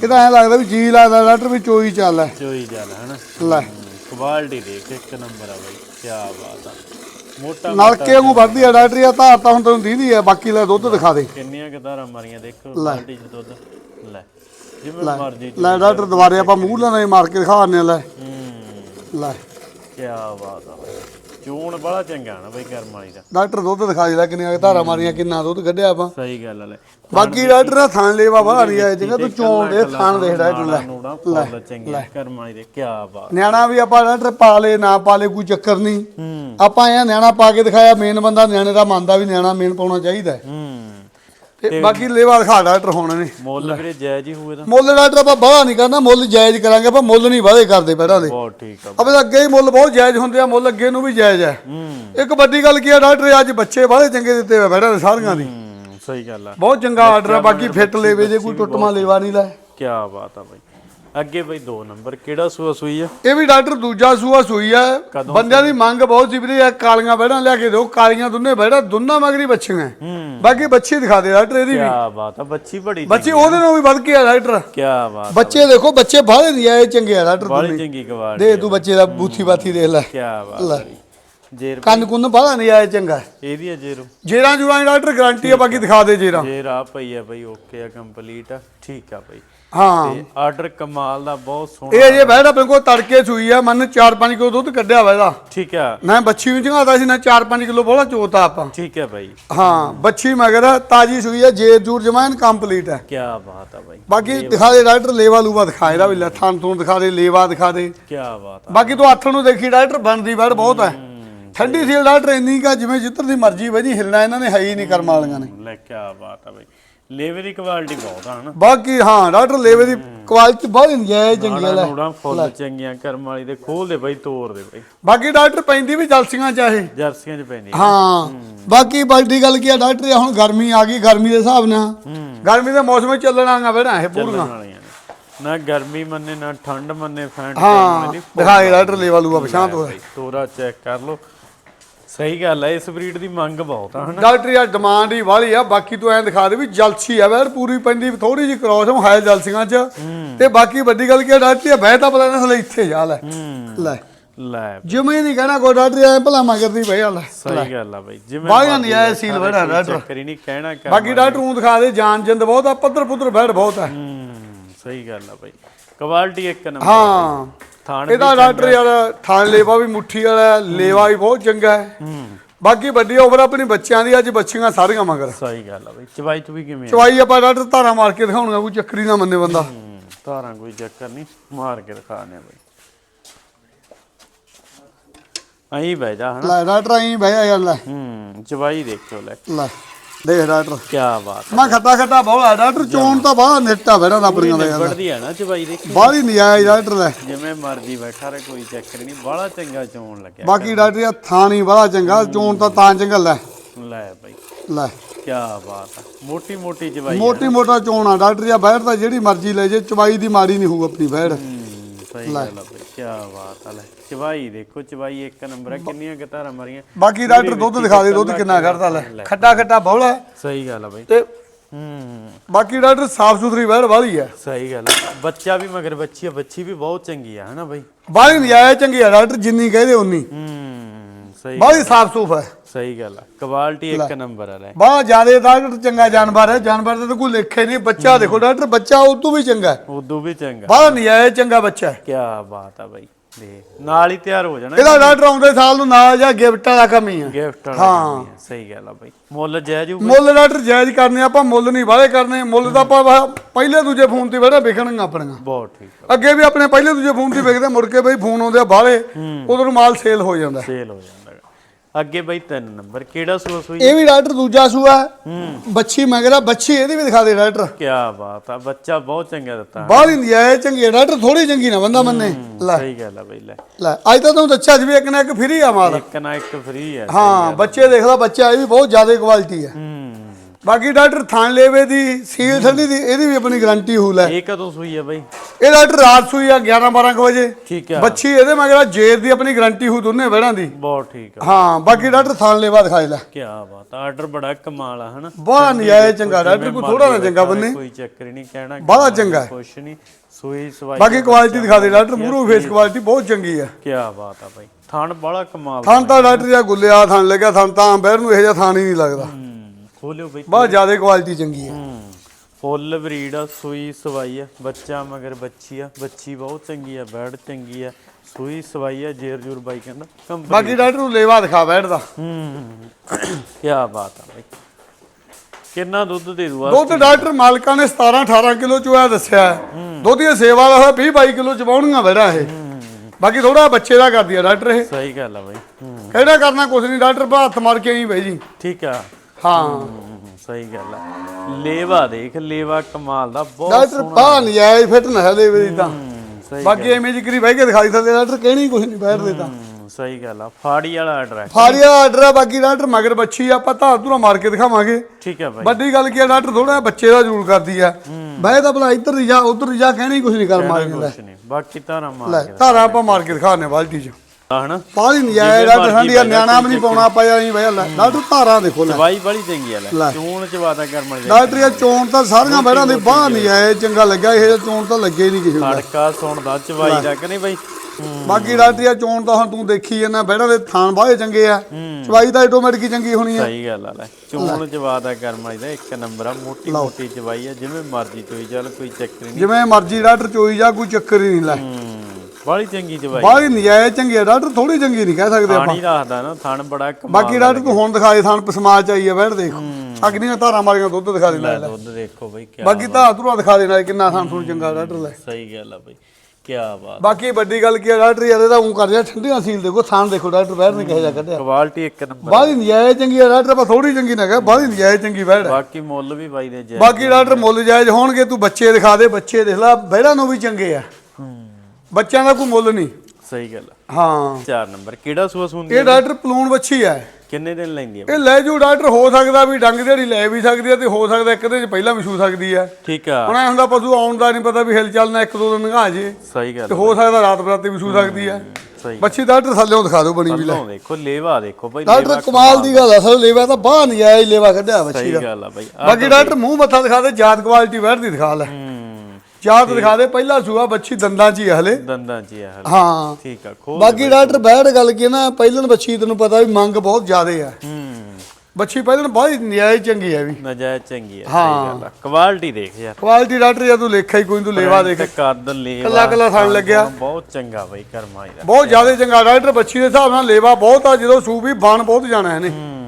ਇਹ ਤਾਂ ਐ ਲੱਗਦਾ ਵੀ ਜੀ ਲੱਗਦਾ ਡਾਕਟਰ ਵੀ ਚੋਈ ਚੱਲ। ਹੈ ਚੋਈ ਚੱਲ ਹਨਾ। ਲੈ। ਕੁਆਲਿਟੀ ਦੇਖ ਇੱਕ ਨੰਬਰ ਆ ਬਾਈ ਕੀ ਬਾਤ ਆ। ਮੋਟਾ ਨਲਕੇ ਨੂੰ ਵੱਧਦੀ ਆ ਡਾਕਟਰ ਇਹ ਧਾਰ ਤਾਂ ਹੁਣ ਤੈਨੂੰ ਦੀਦੀ ਹੈ ਬਾਕੀ ਲੈ ਦੁੱਧ ਦਿਖਾ ਦੇ। ਕਿੰਨੀਆਂ ਕਿਦਾਰਾਂ ਮਾਰੀਆਂ ਦੇਖੋ ਕੁਆਲਿਟੀ ਚ ਦੁੱਧ। ਲੈ ਜਿਵੇਂ ਮਰਜ਼ੀ ਲੈ ਡਾਕਟਰ ਦੁਬਾਰੇ ਆਪਾਂ ਮੂੰਹ ਲੈਣਾ ਮਾਰ ਕੇ ਦਿਖਾ ਆ ਲੈ। ਹੂੰ। ਲੈ। ਕੀ ਬਾਤ ਆ ਬਾਈ। ਚੋਣ ਬੜਾ ਚੰਗਾ ਨਾ ਬਾਈ ਕਰਮ ਵਾਲੀ ਦਾ। ਡਾਕਟਰ ਦੁੱਧ ਦਿਖਾ ਦੇ ਲੈ ਕਿੰਨੀਆਂ ਧਾਰਾਂ ਮਾਰੀਆਂ ਕਿੰਨਾ ਦੁੱਧ ਕੱਢਿਆ ਆਪਾਂ। ਸਹੀ ਗੱਲ ਆ ਲੈ। ਬਾਕੀ ਡਾਕਟਰ ਦਾ ਥਾਣ ਲੇਵਾ ਬਾਹਰ ਨਹੀਂ ਆਇਆ ਜਿੰਗਾ ਤੂੰ ਚੋਣ ਦੇ ਥਾਣ ਦੇਖ ਡਾਕਟਰ ਲੈ ਫੁੱਲ ਚੰਗੇ ਕਰਮ ਦੇ ਕੀ ਬਾਤ। ਨਿਆਣਾ ਵੀ ਆਪਾਂ ਡਾਕਟਰ ਪਾ ਲੇ ਨਾ ਪਾ ਲੇ ਕੋਈ ਚੱਕਰ ਨਹੀਂ। ਆਪਾਂ ਇਹ ਨਿਆਣਾ ਪਾ ਕੇ ਦਿਖਾਇਆ ਮੇਨ ਬੰਦਾ ਨਿਆਣੇ ਦਾ ਮੰਨਦਾ ਵੀ ਨਿਆਣਾ ਮੇਨ ਪਾਉਣਾ ਚਾਹੀਦਾ। ਤੇ ਬਾਕੀ ਲੇਵਾ ਦਿਖਾ ਡਾਕਟਰ ਹੋਣੇ ਨੇ ਮੁੱਲ ਵੀਰੇ ਜਾਇਜ਼ ਹੀ ਹੋਏ ਤਾਂ ਮੁੱਲ ਡਾਕਟਰ ਆਪਾਂ ਬਾਹਲਾ ਨਹੀਂ ਕਰਨਾ ਮੁੱਲ ਜਾਇਜ਼ ਕਰਾਂਗੇ ਆਪਾਂ ਮੁੱਲ ਨਹੀਂ ਵਾਧੇ ਕਰਦੇ ਪਹਿਲਾਂ ਦੇ। ਬਹੁਤ ਠੀਕ ਆ ਆਪਣੇ ਅੱਗੇ ਹੀ ਮੁੱਲ ਬਹੁਤ ਜਾਇਜ਼ ਹੁੰਦੇ ਆ ਮੁੱਲ ਅੱਗੇ ਨੂੰ ਵੀ ਜਾਇਜ਼ ਹੈ ਹੂੰ। ਇੱਕ ਵੱਡੀ ਗੱਲ ਕੀ ਆ ਡਾਕਟਰ ਅੱਜ ਬੱਚੇ ਬਾਹਲੇ ਚੰਗੇ ਦਿੱਤੇ ਹੋਏ ਬੈਠਾ ਸਾਰੀਆਂ ਦੀ। ਸਹੀ ਗੱਲ ਆ। ਬਹੁਤ ਚੰਗਾ ਆਰਡਰ ਆ ਬਾਕੀ ਫਿੱਟ ਲੇਵੇ ਜੇ ਕੋਈ ਟੁੱਟਮਾ ਲੇਵਾ ਨਹੀਂ ਲੈ। ਕੀ ਬਾਤ ਆ ਬਾਈ। ਅੱਗੇ ਬਾਈ ਦੋ ਨੰਬਰ ਕਿਹੜਾ ਸੂਆ ਸੂਈ ਆ? ਇਹ ਵੀ ਡਾਕਟਰ ਦੂਜਾ ਸੂਆ ਸੂਈ ਕਦੋਂ ਬੰਦਿਆਂ ਦੀ ਮੰਗ ਬਹੁਤ ਸੀ ਵੀਰੇ ਇਹ ਕਾਲੀਆਂ ਬੈੜਾਂ ਲਿਆ ਕੇ ਦਿਓ ਕਾਲੀਆਂ ਦੁੰਨੇ ਬੈੜਾਂ ਦੋਨਾਂ ਮਗਰੀ ਬੱਚੀਆਂ ਬਾਕੀ ਬੱਚੀ ਦਿਖਾ ਦੇ ਡਾਕਟਰ ਇਹਦੀ ਕੀ ਵੀ ਬਾਤ ਆ ਬੱਚੀ ਬੜੀ ਬੱਚੀ ਉਹਦੇ ਨਾਲੋਂ ਵੀ ਵੱਧ ਕੇ ਆ ਡਾਕਟਰ। ਕੀ ਬਾਤ ਬੱਚੇ ਦੇਖੋ ਬੱਚੇ ਬਾਹਲੇ ਨਹੀਂ ਆਏ ਚੰਗੇ ਆ ਡਾਕਟਰ ਬੜੀ ਚੰਗੀ ਕੁਆਲਿਟੀ ਦੇ ਤੂੰ ਬੱਚੇ ਦਾ ਬੂਥੀ ਬਾਥੀ ਦੇਖ ਲੈ। ਕੀ ਬਾਤ ਆ ਜੇਰ ਕੰਨ ਕੁੰਨ ਬਾਹਲਾ ਨਹੀਂ ਆਏ ਚੰਗਾ। ਇਹਦੀ ਆ ਜੇਰੂ। ਜੇਰਾਂ ਜੁਰਾਂ ਦੀ ਡਾਕਟਰ ਗਾਰੰਟੀ ਆ ਬਾਕੀ ਦਿਖਾ ਦੇ ਜੇਰਾਂ। ਜੇਰ ਆ ਪਈ ਆ ਬਈ ਓਕੇ ਆ ਕੰਪਲੀਟ ਆ। ਠੀਕ ਆ ਬਈ। ਹਾਂ। ਤੇ ਆਰਡਰ ਕਮਾਲ ਦਾ ਬਹੁਤ ਸੋਹਣਾ ਇਹ ਜੇ ਬੈਠਾ ਆਪਣੇ ਕੋਲ ਤੜਕੇ ਸੂਈ ਆ ਮਨ 4-5 ਕਿਲੋ ਦੁੱਧ ਕੱਢਿਆ ਵਾ ਇਹਦਾ। ਠੀਕ ਆ। ਨਾ ਬੱਚੀ ਨੂੰ ਚੰਗਾਦਾ ਸੀ ਨਾ 4-5 ਕਿਲੋ ਬੋਲਾ ਚੋਤਾ ਆਪਾਂ। ਠੀਕ ਹੈ ਬਾਈ। ਹਾਂ ਬੱਚੀ ਮਗਰ ਆ, ਤਾਜੀ ਸੂਈ ਹੈ ਜੇਰ ਜੂਰ ਜਮਾਨ ਕੰਪਲੀਟ ਹੈ ਕੀ ਬਾਤ ਆ ਬਾਈ। ਬਾਕੀ ਦਿਖਾ ਦੇ ਡਾਕਟਰ ਲੇਵਾ ਲੂਵਾ ਦਿਖਾ ਇਹਦਾ ਵੀ ਲੈ ਥਾਂ ਥੂਣ ਦਿਖਾ ਦੇ ਲੇਵਾ ਦਿਖਾ ਦੇ। ਕੀ ਬਾਤ ਆ। ਬਾਕੀ ਤੂੰ ਹੱਥ ਨੂੰ ਦੇਖੀ ਡਾਕਟਰ ਬਣਦੀ ਬੈੜ ਬਹੁਤ ਹੈ। ਠੰਡੀ ਸੀਲ ਡਾਕਟਰ ਇੰਨੀ ਕਾ ਜਿਵੇਂ ਜਿੱਧਰ ਦੀ ਮਰਜ਼ੀ ਵਜੀ ਹਿਲਣਾ ਇਹਨਾਂ ਨੇ ਹੈ ਹੀ ਨਹੀਂ ਕਰਮ ਵਾਲੀਆਂ ਨੇ। ਲੈ ਕੀ ਬਾਤ ਆ ਬਾਈ। ਲੇਵੇ ਦੀ ਕੁਆਲਿਟੀ ਬਹੁਤ ਆ ਹਨਾ? ਬਾਕੀ ਹਾਂ ਡਾਕਟਰ ਲੇਵੇ ਦੀ ਕੁਆਲਿਟੀ ਬਹੁਤ ਨਜਾਇਜ਼ ਚੰਗੀ ਹੈ ਲੈ ਨੂੜਾ ਫੁੱਲ ਚੰਗੀਆਂ ਕਰਮ ਵਾਲੀ ਦੇ ਖੋਲ ਦੇ ਬਾਈ ਤੋੜ ਦੇ ਬਾਈ। ਬਾਕੀ ਡਾਕਟਰ ਪੈਂਦੀ ਵੀ ਜਲਸੀਆਂ ਚਾਹੇ ਜਰਸੀਆਂ ਚ ਪੈਂਦੀ ਆ। ਹਾਂ। ਬਾਕੀ ਵੱਡੀ ਗੱਲ ਕੀ ਆ ਡਾਕਟਰ ਹੁਣ ਗਰਮੀ ਆ ਗਈ ਗਰਮੀ ਦੇ ਹਿਸਾਬ ਨਾਲ। ਗਰਮੀ ਦੇ ਮੌਸਮ ਵਿੱਚ ਚੱਲਣਾਗਾ ਬੇੜਾ ਇਹ ਪੂਰੀਆਂ। ਨੇ। ਗਰਮੀ ਮੰਨੇ ਨਾ ਠੰਡ ਮੰਨੇ ਫੈਂਟ ਹਾਂ। ਦਿਖਾਏ ਡਾਕਟਰ ਲੇਵਾ ਲੂਆ ਪਛਾਣ ਤੋਰਾ ਚੈੱਕ ਕਰ ਲਓ। ਸਹੀ ਗੱਲ ਹੈ ਇਸ ਬਰੀਡ ਦੀ ਮੰਗ ਬਹੁਤ ਆ ਹਨਾ? ਡਾਕਟਰ ਯਾਰ ਡਿਮਾਂਡ ਹੀ ਵਾਲੀ ਆ ਬਾਕੀ ਤੂੰ ਐਂ ਦਿਖਾ ਦੇ ਵੀ ਜਲਸੀ ਆ ਵੈਰ ਪੂਰੀ ਪੈਂਦੀ ਥੋੜੀ ਜਿਹੀ ਕ੍ਰੋਸ ਹੈ ਜਲਸੀਆਂ ਚ। ਤੇ ਬਾਕੀ ਵੱਡੀ ਗੱਲ ਕੀ ਆ ਡਾਕਟਰ ਇਹ ਬਹਿ ਤਾਂ ਪਤਾ ਨਾ ਹਲੇ ਇੱਥੇ ਜਾ ਲੈ। ਲੈ। ਲੈ। ਜਿਵੇਂ ਨਹੀਂ ਕਹਿਣਾ ਕੋਈ ਡਾਕਟਰ ਐ ਭਲਾ ਮਗਰਦੀ ਬਈ ਲੈ। ਸਹੀ ਗੱਲ ਆ ਬਾਈ ਜਿਵੇਂ ਬਾਹਲੀਆਂ ਨਹੀਂ ਆਏ ਸੀਲ ਬੜਾ ਡਾਕਟਰ। ਚੱਕਰ ਹੀ ਨਹੀਂ ਕਹਿਣਾ ਕਰ ਬਾਕੀ ਡਾਕਟਰ ਨੂੰ ਦਿਖਾ ਦੇ ਜਾਨ ਜਿੰਦ ਬਹੁਤ ਆ ਪੱਧਰ ਪੁੱਧਰ ਬੈਠ ਬਹੁਤ ਆ। ਸਹੀ ਗੱਲ ਆ ਬਾਈ। ਕੁਆਲਿਟੀ ਇੱਕ ਨੰਬਰ ਹਾਂ। ਥਾਣ ਇਹਦਾ ਡਾਕਟਰ ਯਾਰ ਥਾਣ ਲੇਵਾ ਵੀ ਮੁੱਠੀ ਵਾਲਾ ਲੇਵਾ ਵੀ ਬਹੁਤ ਚੰਗਾ ਹੈ। ਹੂੰ। ਬਾਕੀ ਵੱਡੀ ਓਵਰ ਆਪਣੀ ਬੱਚਿਆਂ ਦੀ ਅੱਜ ਬੱਚੀਆਂ ਸਾਰੀਆਂ ਮਗਰ। ਸਹੀ ਗੱਲ ਆ ਬਾਈ ਚਵਾਈ ਚੁਈ ਕਿਵੇਂ ਆ? ਚਵਾਈ ਆਪਾਂ ਡਾਕਟਰ ਧਾਰਾ ਮਾਰ ਕੇ ਦਿਖਾਉਣਗਾ ਕੋਈ ਚੱਕਰੀ ਨਾ ਮੰਨੇ ਬੰਦਾ। ਧਾਰਾਂ ਕੋਈ ਚੱਕਰ ਨਹੀਂ ਮਾਰ ਕੇ ਦਿਖਾਣੇ ਬਾਈ। ਅਹੀਂ ਬਹਿ ਜਾ ਹਨਾ? ਲੈ ਡਾਕਟਰ ਆਈ ਬਹਿ ਯਾਰ ਲੈ। ਹੂੰ ਚਵਾਈ ਦੇਖੋ ਲੈ। ਲੈ। ਦੇਖ ਡਾਕਟਰ। ਕੀ ਬਾਤ ਮੈਂ ਖੱਟਾ ਖੱਟਾ ਬਹੁਤ ਆ ਡਾਕਟਰ ਚੋਣ ਤਾਂ ਬਾਹਰ ਨਿੱਟਾ ਬੈਠਾ ਲੱਭਰੀਆਂ ਦਾ। ਯਾਰ ਵੱਡਦੀ ਆ ਨਾ ਚਵਾਈ ਦੇ ਨਹੀਂ ਆਇਆ ਡਾਕਟਰ ਲੈ ਜਿਵੇਂ ਮਰਜ਼ੀ ਬੈਠਾ ਰਹੇ ਕੋਈ ਚੱਕਰ ਨਹੀਂ। ਬੜਾ ਚੰਗਾ ਚੋਣ ਲੱਗਿਆ ਬਾਕੀ ਡਾਕਟਰ ਇਹ ਥਾਂ ਨਹੀਂ ਬੜਾ ਚੰਗਾ। ਚੋਣ ਤਾਂ ਤਾਂ ਚੰਗਾ ਲੈ। ਲੈ ਬਾਈ। ਲੈ। ਕੀ ਬਾਤ ਆ। ਮੋਟੀ ਮੋਟੀ ਚਵਾਈ ਆ। ਮੋਟੀ ਮੋਟਾ ਚੋਣ ਆ। ਡਾਕਟਰ ਇਹ ਬੈਠ ਤਾਂ ਜਿਹੜੀ ਮਰਜ਼ੀ ਲੈ ਜੇ ਚਵਾਈ ਦੀ ਮਾੜੀ ਨਹੀਂ ਹੋਊ ਆਪਣੀ ਬੈਠ। ਸਹੀ ਗੱਲ ਆ ਬਾਈ। ਕੀ ਬਾਤ ਲੈ। ਚਵਾਈ ਦੇਖੋ ਚਵਾਈ ਇੱਕ ਨੰਬਰ ਹੈ ਕਿੰਨੀਆਂ ਕਿਤਾਰਾਂ ਮਾਰੀਆਂ। ਬਾਕੀ ਡਾਕਟਰ ਦੁੱਧ ਦਿਖਾ ਦੇ ਦੁੱਧ ਕਿੰਨਾ ਕਰਦਾ ਲੈ। ਖੱਟਾ ਖੱਟਾ ਬੌਲਾ ਸਹੀ ਗੱਲ ਆ ਬਾਈ। ਤੇ ਹੂੰ। ਬਾਕੀ ਡਾਕਟਰ ਸਾਫ਼ ਸੁਥਰੀ ਬੈਠ ਵਾਲੀ ਹੈ। ਸਹੀ ਗੱਲ ਆ। ਬੱਚਾ ਵੀ ਮਗਰ ਬੱਚੀ ਆ ਬੱਚੀ ਵੀ ਬਹੁਤ ਚੰਗੀ ਆ ਹਨਾ ਬਾਈ? ਨਹੀਂ ਆਇਆ ਚੰਗੀ ਆ ਡਾਕਟਰ ਜਿੰਨੀ ਕਹਦੇ ਉਨੀ ਹੂੰ। ਸਹੀ ਬਾਹਲੀ ਸਾਫ਼ ਸੂਫ ਹੈ। ਸਹੀ ਗੱਲ ਆ। ਕੁਆਲਿਟੀ ਇੱਕ ਨੰਬਰ ਆ ਲੈ। ਬਾਹਲਾ ਜ਼ਿਆਦਾ ਡਾਕਟਰ ਚੰਗਾ ਜਾਨਵਰ ਹੈ। ਜਾਨਵਰ ਦਾ ਤਾਂ ਕੋਈ ਲੇਖੇ ਨਹੀਂ। ਬੱਚਾ ਦੇਖੋ ਡਾਕਟਰ ਬੱਚਾ ਉਦੋਂ ਵੀ ਚੰਗਾ ਹੈ। ਉਦੋਂ ਵੀ ਚੰਗਾ। ਬਾਹਲਾ ਨਹੀਂ ਆਇਆ ਚੰਗਾ ਬੱਚਾ ਹੈ। ਕੀ ਬਾਤ ਆ ਬਾਈ। ਦੇ ਨਾਲ ਹੀ ਤਿਆਰ ਹੋ ਜਾਣਾ। ਇਹਦਾ ਡਾਕਟਰ ਆਉਂਦੇ ਸਾਲ ਨੂੰ ਨਾਲ ਜਾਂ ਗਿਫਟਾਂ ਦਾ ਕਮੀ ਹੈ। ਗਿਫਟ ਵਾਲਾ ਕੰਮ ਹੀ। ਆ, ਸਹੀ ਗੱਲ ਆ ਬਾਈ। ਮੁੱਲ ਜਾਇਜ਼ ਹੋਊ ਮੁੱਲ ਡਾਕਟਰ ਜਾਇਜ਼ ਕਰਨੇ ਆਪਾਂ ਮੁੱਲ ਨਹੀਂ ਵਾਲੇ ਕਰਨੇ। ਮੁੱਲ ਤਾਂ ਆਪਾਂ ਪਹਿਲੇ ਦੂਜੇ ਫੋਨ ਤੇ ਬੜਾ ਵਿਕਣਗਾ ਆਪਣੀਆਂ। ਬਹੁਤ ਠੀਕ ਆ। ਅੱਗੇ ਵੀ ਆਪਣੇ ਪਹਿਲੇ ਦੂਜੇ ਫੋਨ ਤੇ ਵਿਕਦੇ ਮੁੜ ਕੇ ਬਈ ਫੋਨ ਆਉਂਦੇ ਆ ਬਾਹਲੇ ਉਦੋਂ ਮਾਲ ਸੇਲ ਹੋ ਜਾਂਦਾ। ਸੇਲ ਹੋ ਜਾਂਦਾ। ਅੱਗੇ ਬਾਈ ਤਿੰਨ ਨੰਬਰ ਕਿਹੜਾ ਸੂਆ ਸੂਈ? ਇਹ ਵੀ ਡਾਕਟਰ ਦੂਜਾ ਸੂਆ। ਹੈ। ਬੱਚੀ ਮਗਰਾ ਬੱਚੀ ਇਹਦੀ ਵੀ ਦਿਖਾ ਦੇ ਡਾਕਟਰ। ਕੀ ਬਾਤ ਆ ਬੱਚਾ ਬਹੁਤ ਚੰਗਾ ਦਿੱਤਾ। ਬਾਹਰ ਹੀ ਨਹੀਂ ਆਏ ਚੰਗੀ ਡਾਕਟਰ ਥੋੜੀ ਚੰਗੀ ਨਾ ਬੰਦਾ ਮੰਨੇ। ਲੈ। ਸਹੀ ਗੱਲ ਆ ਬਾਈ ਲੈ। ਲੈ ਅੱਜ ਤਾਂ ਤੁਹਾਨੂੰ ਦੱਸਿਆ ਸੀ ਵੀ ਇੱਕ ਨਾ ਇੱਕ ਫਰੀ ਆ ਮਾਲ। ਇੱਕ ਨਾ ਇੱਕ ਫ੍ਰੀ ਹੈ ਹਾਂ ਬੱਚੇ ਦੇਖ ਲਾ ਬੱਚਾ ਇਹ ਵੀ ਬਹੁਤ ਜ਼ਿਆਦਾ ਕੁਆਲਿਟੀ ਹੈ ਹੂੰ। ਬਾਕੀ ਡਾਕਟਰ ਥਾਣ ਲੇਵੇ ਦੀ ਸੀਲ ਠੰਡੀ ਦੀ ਇਹਦੀ ਵੀ ਆਪਣੀ ਗਾਰੰਟੀ ਹੂਲ ਹੈ ਇਹ ਕਦੋਂ ਸੂਈ ਆ ਬਾਈ? ਇਹ ਡਾਕਟਰ ਰਾਤ ਸੂਈ ਆ 11 12 ਵਜੇ। ਠੀਕ ਆ। ਬੱਚੀ ਇਹਦੇ ਮਗਰ ਜੇਰ ਦੀ ਆਪਣੀ ਗਾਰੰਟੀ ਹੂ ਦੋਨੇ ਵੜਾਂ ਦੀ। ਬਹੁਤ ਠੀਕ ਆ। ਹਾਂ ਬਾਕੀ ਡਾਕਟਰ ਥਾਣ ਲੇਵਾ ਦਿਖਾਈ ਲੈ ਕੀ ਬਾਤ ਆ ਆਰਡਰ ਬੜਾ ਕਮਾਲ ਆ ਹਨਾ? ਬੜਾ ਨਜਾਇਜ਼ ਚੰਗਾ ਡਾਕਟਰ ਕੋਈ ਥੋੜਾ ਨਾ ਚੰਗਾ ਬੰਨੇ। ਕੋਈ ਚੱਕਰ ਹੀ ਨਹੀਂ ਕਹਿਣਾ ਬੜਾ ਚੰਗਾ। ਕੁਛ ਨਹੀਂ ਸੂਈ ਸਵਾਈ ਬਾਕੀ ਕੁਆਲਿਟੀ ਦਿਖਾ ਦੇ ਡਾਕਟਰ ਮੂਰੋ ਫੇਸ ਕੁਆਲਿਟੀ ਬਹੁਤ ਚੰਗੀ ਆ। ਕੀ ਬਾਤ ਆ ਬਾਈ ਥਣ ਬੜਾ ਕਮਾਲ ਥਾਣ ਤਾਂ ਡਾਕਟਰ ਜਾਂ ਗੁੱਲਿਆ ਥਾਣ ਲੱਗਿਆ ਥਾਣ ਤਾਂ ਬਹਿਰ ਨੂੰ ਇਹੋ ਜਿਹਾ ਥਾਣ ਹੀ ਨਹੀਂ ਲੱਗਦਾ। ਹੂੰ ਖੋਲਿਓ ਬਾਈ। ਬਹੁਤ ਜ਼ਿਆਦਾ ਕੁਆਲਿਟੀ ਚੰਗੀ ਹੂੰ। ਫੁੱਲ ਬਰੀਡ ਆ ਸੂਈ ਸਵਾਈ ਆ ਬੱਚਾ ਮਗਰ ਬੱਚੀ ਆ ਬੱਚੀ ਬਹੁਤ ਚੰਗੀ ਆ ਬੈੜ ਚੰਗੀ ਆ ਸੂਈ ਸਵਾਈ ਆ ਜੇਰ ਜੂਰ ਬਾਈ ਕਹਿੰਦਾ ਕੰਪਨੀ ਬਾਕੀ ਡਾਕਟਰ ਨੂੰ ਲੇਵਾ ਦਿਖਾ ਬੈਠਦਾ ਹੂੰ ਕੀ ਬਾਤ ਆ ਬਾਈ। ਕਿੰਨਾ ਦੁੱਧ ਦੇ ਦੂਆ ਦੁੱਧ ਡਾਕਟਰ ਮਾਲਕਾਂ ਨੇ 17 18 ਕਿਲੋ ਚੋਇਆ ਦੱਸਿਆ। ਦੁੱਧ ਦੀ ਸੇਵਾ ਦਾ ਹੋਇਆ 20 22 ਕਿਲੋ ਚਵਾਉਣੀਆਂ ਬੈੜਾ ਇਹ। ਬਾਕੀ ਥੋੜਾ ਬੱਚੇ ਦਾ ਕਰਦੀ ਆ ਡਾਕਟਰ ਇਹ। ਸਹੀ ਗੱਲ ਆ ਬਾਈ। ਕਿਹੜਾ ਕਰਨਾ ਕੁਛ ਨਹੀਂ ਡਾਕਟਰ ਹੱਥ ਮਾਰ ਕੇ ਆਈ ਬਾਈ ਜੀ। ਠੀਕ ਆ। ਹੂੰ, ਸਹੀ ਗੱਲ ਆ। ਲੇਵਾ ਦੇਖ ਲੇਵਾ ਕਮਾਲ ਦਾ ਬਹੁਤ ਡਾਕਟਰ ਭਾ ਨਜਾਇਜ਼ ਫਿੱਟ ਨਾ ਹੈ ਲੇਵੇ ਦੀ ਤਾਂ। ਹੂੰ, ਸਹੀ ਬਾਕੀ ਐਵੇਂ ਜਿਕਰੀ ਬਹਿ ਕੇ ਦਿਖਾਈ ਸਕਦੇ ਡਾਕਟਰ ਕਹਿਣੀ ਕੁਛ ਨਹੀਂ ਬੈਠਦੇ ਤਾਂ। ਹੂੰ, ਸਹੀ ਗੱਲ ਆ ਫਾੜੀ ਵਾਲਾ ਆਰਡਰ ਹੈ ਫਾੜੀਆ ਆਰਡਰ ਆ ਬਾਕੀ ਡਾਕਟਰ ਮਗਰ ਬੱਚੀ ਆ ਆਪਾਂ ਧਾਰ ਧੂਰਾ ਮਾਰ ਕੇ ਦਿਖਾਵਾਂਗੇ। ਠੀਕ ਆ ਬਾਈ। ਵੱਡੀ ਗੱਲ ਕੀ ਆ ਡਾਕਟਰ ਥੋੜਾ ਬੱਚੇ ਦਾ ਜ਼ਰੂਰ ਕਰਦੀ ਆ। ਬਹਿ ਤਾਂ ਭਲਾ ਇੱਧਰ ਦੀ ਜਾ ਉੱਧਰ ਦੀ ਜਾ ਕਹਿਣੀ ਕੁਛ ਨਹੀਂ ਕਰ ਮਾਰ ਜਾਂਦਾ ਕੁਛ ਨਹੀਂ ਬਾਕੀ ਧਾਰਾ ਮਾਰ ਲੈ ਧਾਰਾ ਆਪਾਂ ਮਾਰ ਕੇ ਦਿਖਾਣੇ ਬਾਲਟੀ ਚ। ਹਨਾ? ਪਾਲੀ ਨਹੀਂ ਆਇਆ ਡਾਕਟਰ ਠੰਡੀ ਆ ਨਿਆਣਾ ਵੀ ਨਹੀਂ ਪਾਉਣਾ ਪਿਆ ਨਹੀਂ ਬਹਿ ਲੈ ਡਾਕਟਰ ਧਾਰਾਂ ਦੇਖੋ ਲੈ। ਦਵਾਈ ਬੜੀ ਚੰਗੀ ਆ ਲੈ। ਲੈ। ਚੂਣ ਚ ਵਾਦਾ ਕਰ ਮੜ ਜਾ ਡਾਕਟਰ ਇਹ ਚੋਣ ਤਾਂ ਸਾਰੀਆਂ ਬਹਿਰਾਂ ਦੇ ਬਾਹਰ ਨਹੀਂ ਆਏ ਚੰਗਾ ਲੱਗਿਆ ਇਹ ਚੋਣ ਤਾਂ ਲੱਗੇ ਨਹੀਂ ਕਿਸੇ ਨੂੰ। ਖੜਕਾ ਸੁਣਦਾ ਚਵਾਈ ਦਾ ਕਿ ਨਹੀਂ ਬਾਈ? ਹੂੰ, ਬਾਕੀ ਡਾਕਟਰ ਇਹ ਚੋਣ ਤਾਂ ਹੁਣ ਤੂੰ ਦੇਖੀ ਜਾਂਦਾ ਬਹਿਰਾਂ ਦੇ ਥਾਨ ਬਾਹੇ ਚੰਗੇ ਆ। ਚਵਾਈ ਤਾਂ ਆਟੋਮੈਟਿਕ ਚੰਗੀ ਹੋਣੀ ਆ। ਸਹੀ ਗੱਲ ਆ ਲੈ। ਚੂਣ ਚ ਵਾਦਾ ਕਰ ਮੜ ਜਾ ਇੱਕ ਨੰਬਰ ਆ ਮੋਟੀ ਮੋਟੀ ਚਵਾਈ ਆ ਜਿਵੇਂ ਮਰਜ਼ੀ ਚੋਈ ਚੱਲ ਕੋਈ ਚੱਕਰ ਨਹੀਂ। ਜਿਵੇਂ ਮਰਜ਼ੀ ਡਾਕਟਰ ਚੋਈ ਜਾ ਕੋਈ ਚੱਕਰ ਹੀ ਨਹੀਂ ਲੈ। ਬੜੀ ਚੰਗੀ ਚਵਾਈ ਬਾਹਰ ਨਜਾਇਜ਼ ਚੰਗੀ ਆ ਡਾਕਟਰ ਥੋੜੀ ਚੰਗੀ ਨਹੀਂ ਕਹਿ ਸਕਦੇ ਆਪਾਂ। ਪਾਣੀ ਰੱਖਦਾ ਨਾ ਥਣ ਬੜਾ ਕਮਾਲ ਬਾਕੀ ਡਾਕਟਰ ਤੂੰ ਹੁਣ ਦਿਖਾਏ ਥਾਨ ਪਸਮਾਜ ਚਾਹੀਏ ਆ ਬੈਠ ਦੇਖ। ਅਗਨੀਆਂ ਧਾਰਾਂ ਮਾਰੀਆਂ ਦੁੱਧ ਦਿਖਾ ਦੇ ਲੈ ਦਾ ਦੁੱਧ ਦੇਖੋ ਬਾਈ ਕੀ ਬਾਕੀ ਧਾਰ ਧੂਰਾ ਦਿਖਾ ਦੇ ਨਾਲ ਕਿੰਨਾ ਤੁਹਾਨੂੰ ਚੰਗਾ ਡਾਕਟਰ ਲੈ। ਸਹੀ ਗੱਲ ਆ ਬਾਈ ਕੀ ਬਾਤ। ਬਾਕੀ ਵੱਡੀ ਗੱਲ ਕੀ ਆ ਡਾਕਟਰ ਯਾਰ ਇਹਦਾ ਉਂ ਕਰ ਰਿਹਾ ਠੰਡੀਆਂ ਸੀਲ ਦੇਖੋ ਥਾਨ ਦੇਖੋ ਡਾਕਟਰ ਬੈਠ ਨੇ ਕਿਹੋ ਜਿਹਾ ਕੱਢਿਆ। ਕੁਆਲਿਟੀ ਇੱਕ ਨੰਬਰ ਬਾਹਲੀ ਨਜਾਇਜ਼ ਚੰਗੀ ਆ ਡਾਕਟਰ ਪਰ ਥੋੜੀ ਚੰਗੀ ਨਾ ਕਹੇ ਬਾਹਲੀ ਨਜਾਇਜ਼ ਚੰਗੀ ਬੈਠ। ਬਾਕੀ ਮੁੱਲ ਵੀ ਬਾਈ ਦੇ ਜੈ ਬਾਕੀ ਡਾਕਟਰ ਮੁੱਲ ਜਾਇਜ਼ ਹੋਣਗੇ ਤੂੰ ਬੱਚੇ ਦਿਖਾ ਦੇ ਬੱਚੇ ਦੇਖ ਲੈ ਬਹਿੜਾਂ ਨੂੰ ਵੀ ਚੰਗੇ ਆ। ਬੱਚਿਆਂ ਦਾ ਕੋਈ ਮੁੱਲ ਨਹੀਂ। ਸਹੀ ਗੱਲ ਹਾਂ। ਚਾਰ ਨੰਬਰ ਕਿਹੜਾ ਸੂਆ ਸੁਣਦੀ ਇਹ ਡਾਕਟਰ ਪਲੂਣ ਬੱਚੀ ਆ ਕਿੰਨੇ ਦਿਨ ਲੈਂਦੀ ਆ? ਇਹ ਲੈ ਜੂ ਡਾਕਟਰ ਹੋ ਸਕਦਾ ਵੀ ਡੰਗ ਦਿਹਾੜੀ ਲੈ ਵੀ ਸਕਦੀ ਆ ਤੇ ਹੋ ਸਕਦਾ ਇੱਕ ਦਿਨ ਪਹਿਲਾਂ ਵੀ ਛੂ ਸਕਦੀ ਆ। ਠੀਕ ਆ। ਹੁਣ ਐ ਹੁੰਦਾ ਪਸ਼ੂ ਆਉਣ ਦਾ ਨਹੀਂ ਪਤਾ ਵੀ ਹਿਲ ਚੱਲਣਾ ਇੱਕ ਦੋ ਦਿਨ ਲੰਘਾ ਜੇ। ਸਹੀ ਗੱਲ ਤੇ ਹੋ ਸਕਦਾ ਰਾਤ ਬਰਾਤੇ ਵੀ ਛੂ ਸਕਦੀ ਆ। ਸਹੀ। ਬੱਚੀ ਡਾਕਟਰ ਥੱਲੇੋਂ ਦਿਖਾ ਦਿਓ ਬਣੀ ਵੀ ਲੈ। ਦੇਖੋ ਲੇਵਾ ਦੇਖੋ ਬਾਈ ਡਾਕਟਰ ਕਮਾਲ ਦੀ ਗੱਲ ਆ ਸਰ ਲੇਵਾ ਤਾਂ ਬਾਹਰ ਨਹੀਂ ਆਇਆ ਲੇਵਾ ਕੱਢਿਆ ਬੱਚੀ ਸਹੀ ਦਾ। ਗੱਲ ਆ ਆ ਬਾਕੀ ਡਾਕਟਰ ਮੂੰਹ ਮੱਥਾ ਦਿਖਾ ਦੇ ਜਾਤ ਕੁਆਲਿਟੀ ਬੈਠਦੀ ਦਿਖਾ ਲੈ। ਹੂੰ ਜਾਤ ਦਿਖਾ ਦੇ ਪਹਿਲਾ ਸੂਆ ਬੱਚੀ ਦੰਦਾਂ 'ਚ ਹੀ ਆ ਹਲੇ। ਦੰਦਾਂ ਚ ਹੀ ਆ ਹਲ। ਹਾਂ। ਠੀਕ ਆ ਖੋਲ ਬਾਕੀ ਡਾਕਟਰ ਬੈਠ ਗੱਲ ਕੀ ਨਾ ਪਹਿਲਾਂ ਬੱਚੀ ਤੈਨੂੰ ਪਤਾ ਵੀ ਮੰਗ ਬਹੁਤ ਜ਼ਿਆਦੇ ਆ। ਹੂੰ। ਬੱਚੀ ਪਹਿਲਾਂ ਬਹੁਤ ਨਿਆਇ ਚੰਗੀ ਆ ਵੀ। ਨਜਾਇਜ਼ ਚੰਗੀ ਆ ਹਾਂ। ਸਹੀ ਗੱਲ ਆ। ਕੁਆਲਿਟੀ ਦੇਖ ਯਾਰ। ਕੁਆਲਿਟੀ ਡਾਕਟਰ ਜਾਂ ਤੂੰ ਲੇਖਾ ਹੀ ਕੋਈ ਤੂੰ ਲੇਵਾ ਦੇਖ। ਤੇ ਕੱਦ ਲੇਵਾ। ਕੱਲਾ ਕੱਲਾ ਥਣ ਲੱਗਿਆ। ਬਹੁਤ ਚੰਗਾ ਬਾਈ ਕਰਮਾਈ ਦਾ। ਬਹੁਤ ਜ਼ਿਆਦਾ ਚੰਗਾ। ਡਾਕਟਰ ਬੱਚੀ ਦੇ ਹਿਸਾਬ ਨਾਲ ਲੇਵਾ ਬਹੁਤ ਆ ਜਦੋਂ ਸੂ ਵੀ ਬਣ ਬਹੁਤ ਜਾਣਾ ਇਹਨੇ। ਹੂੰ।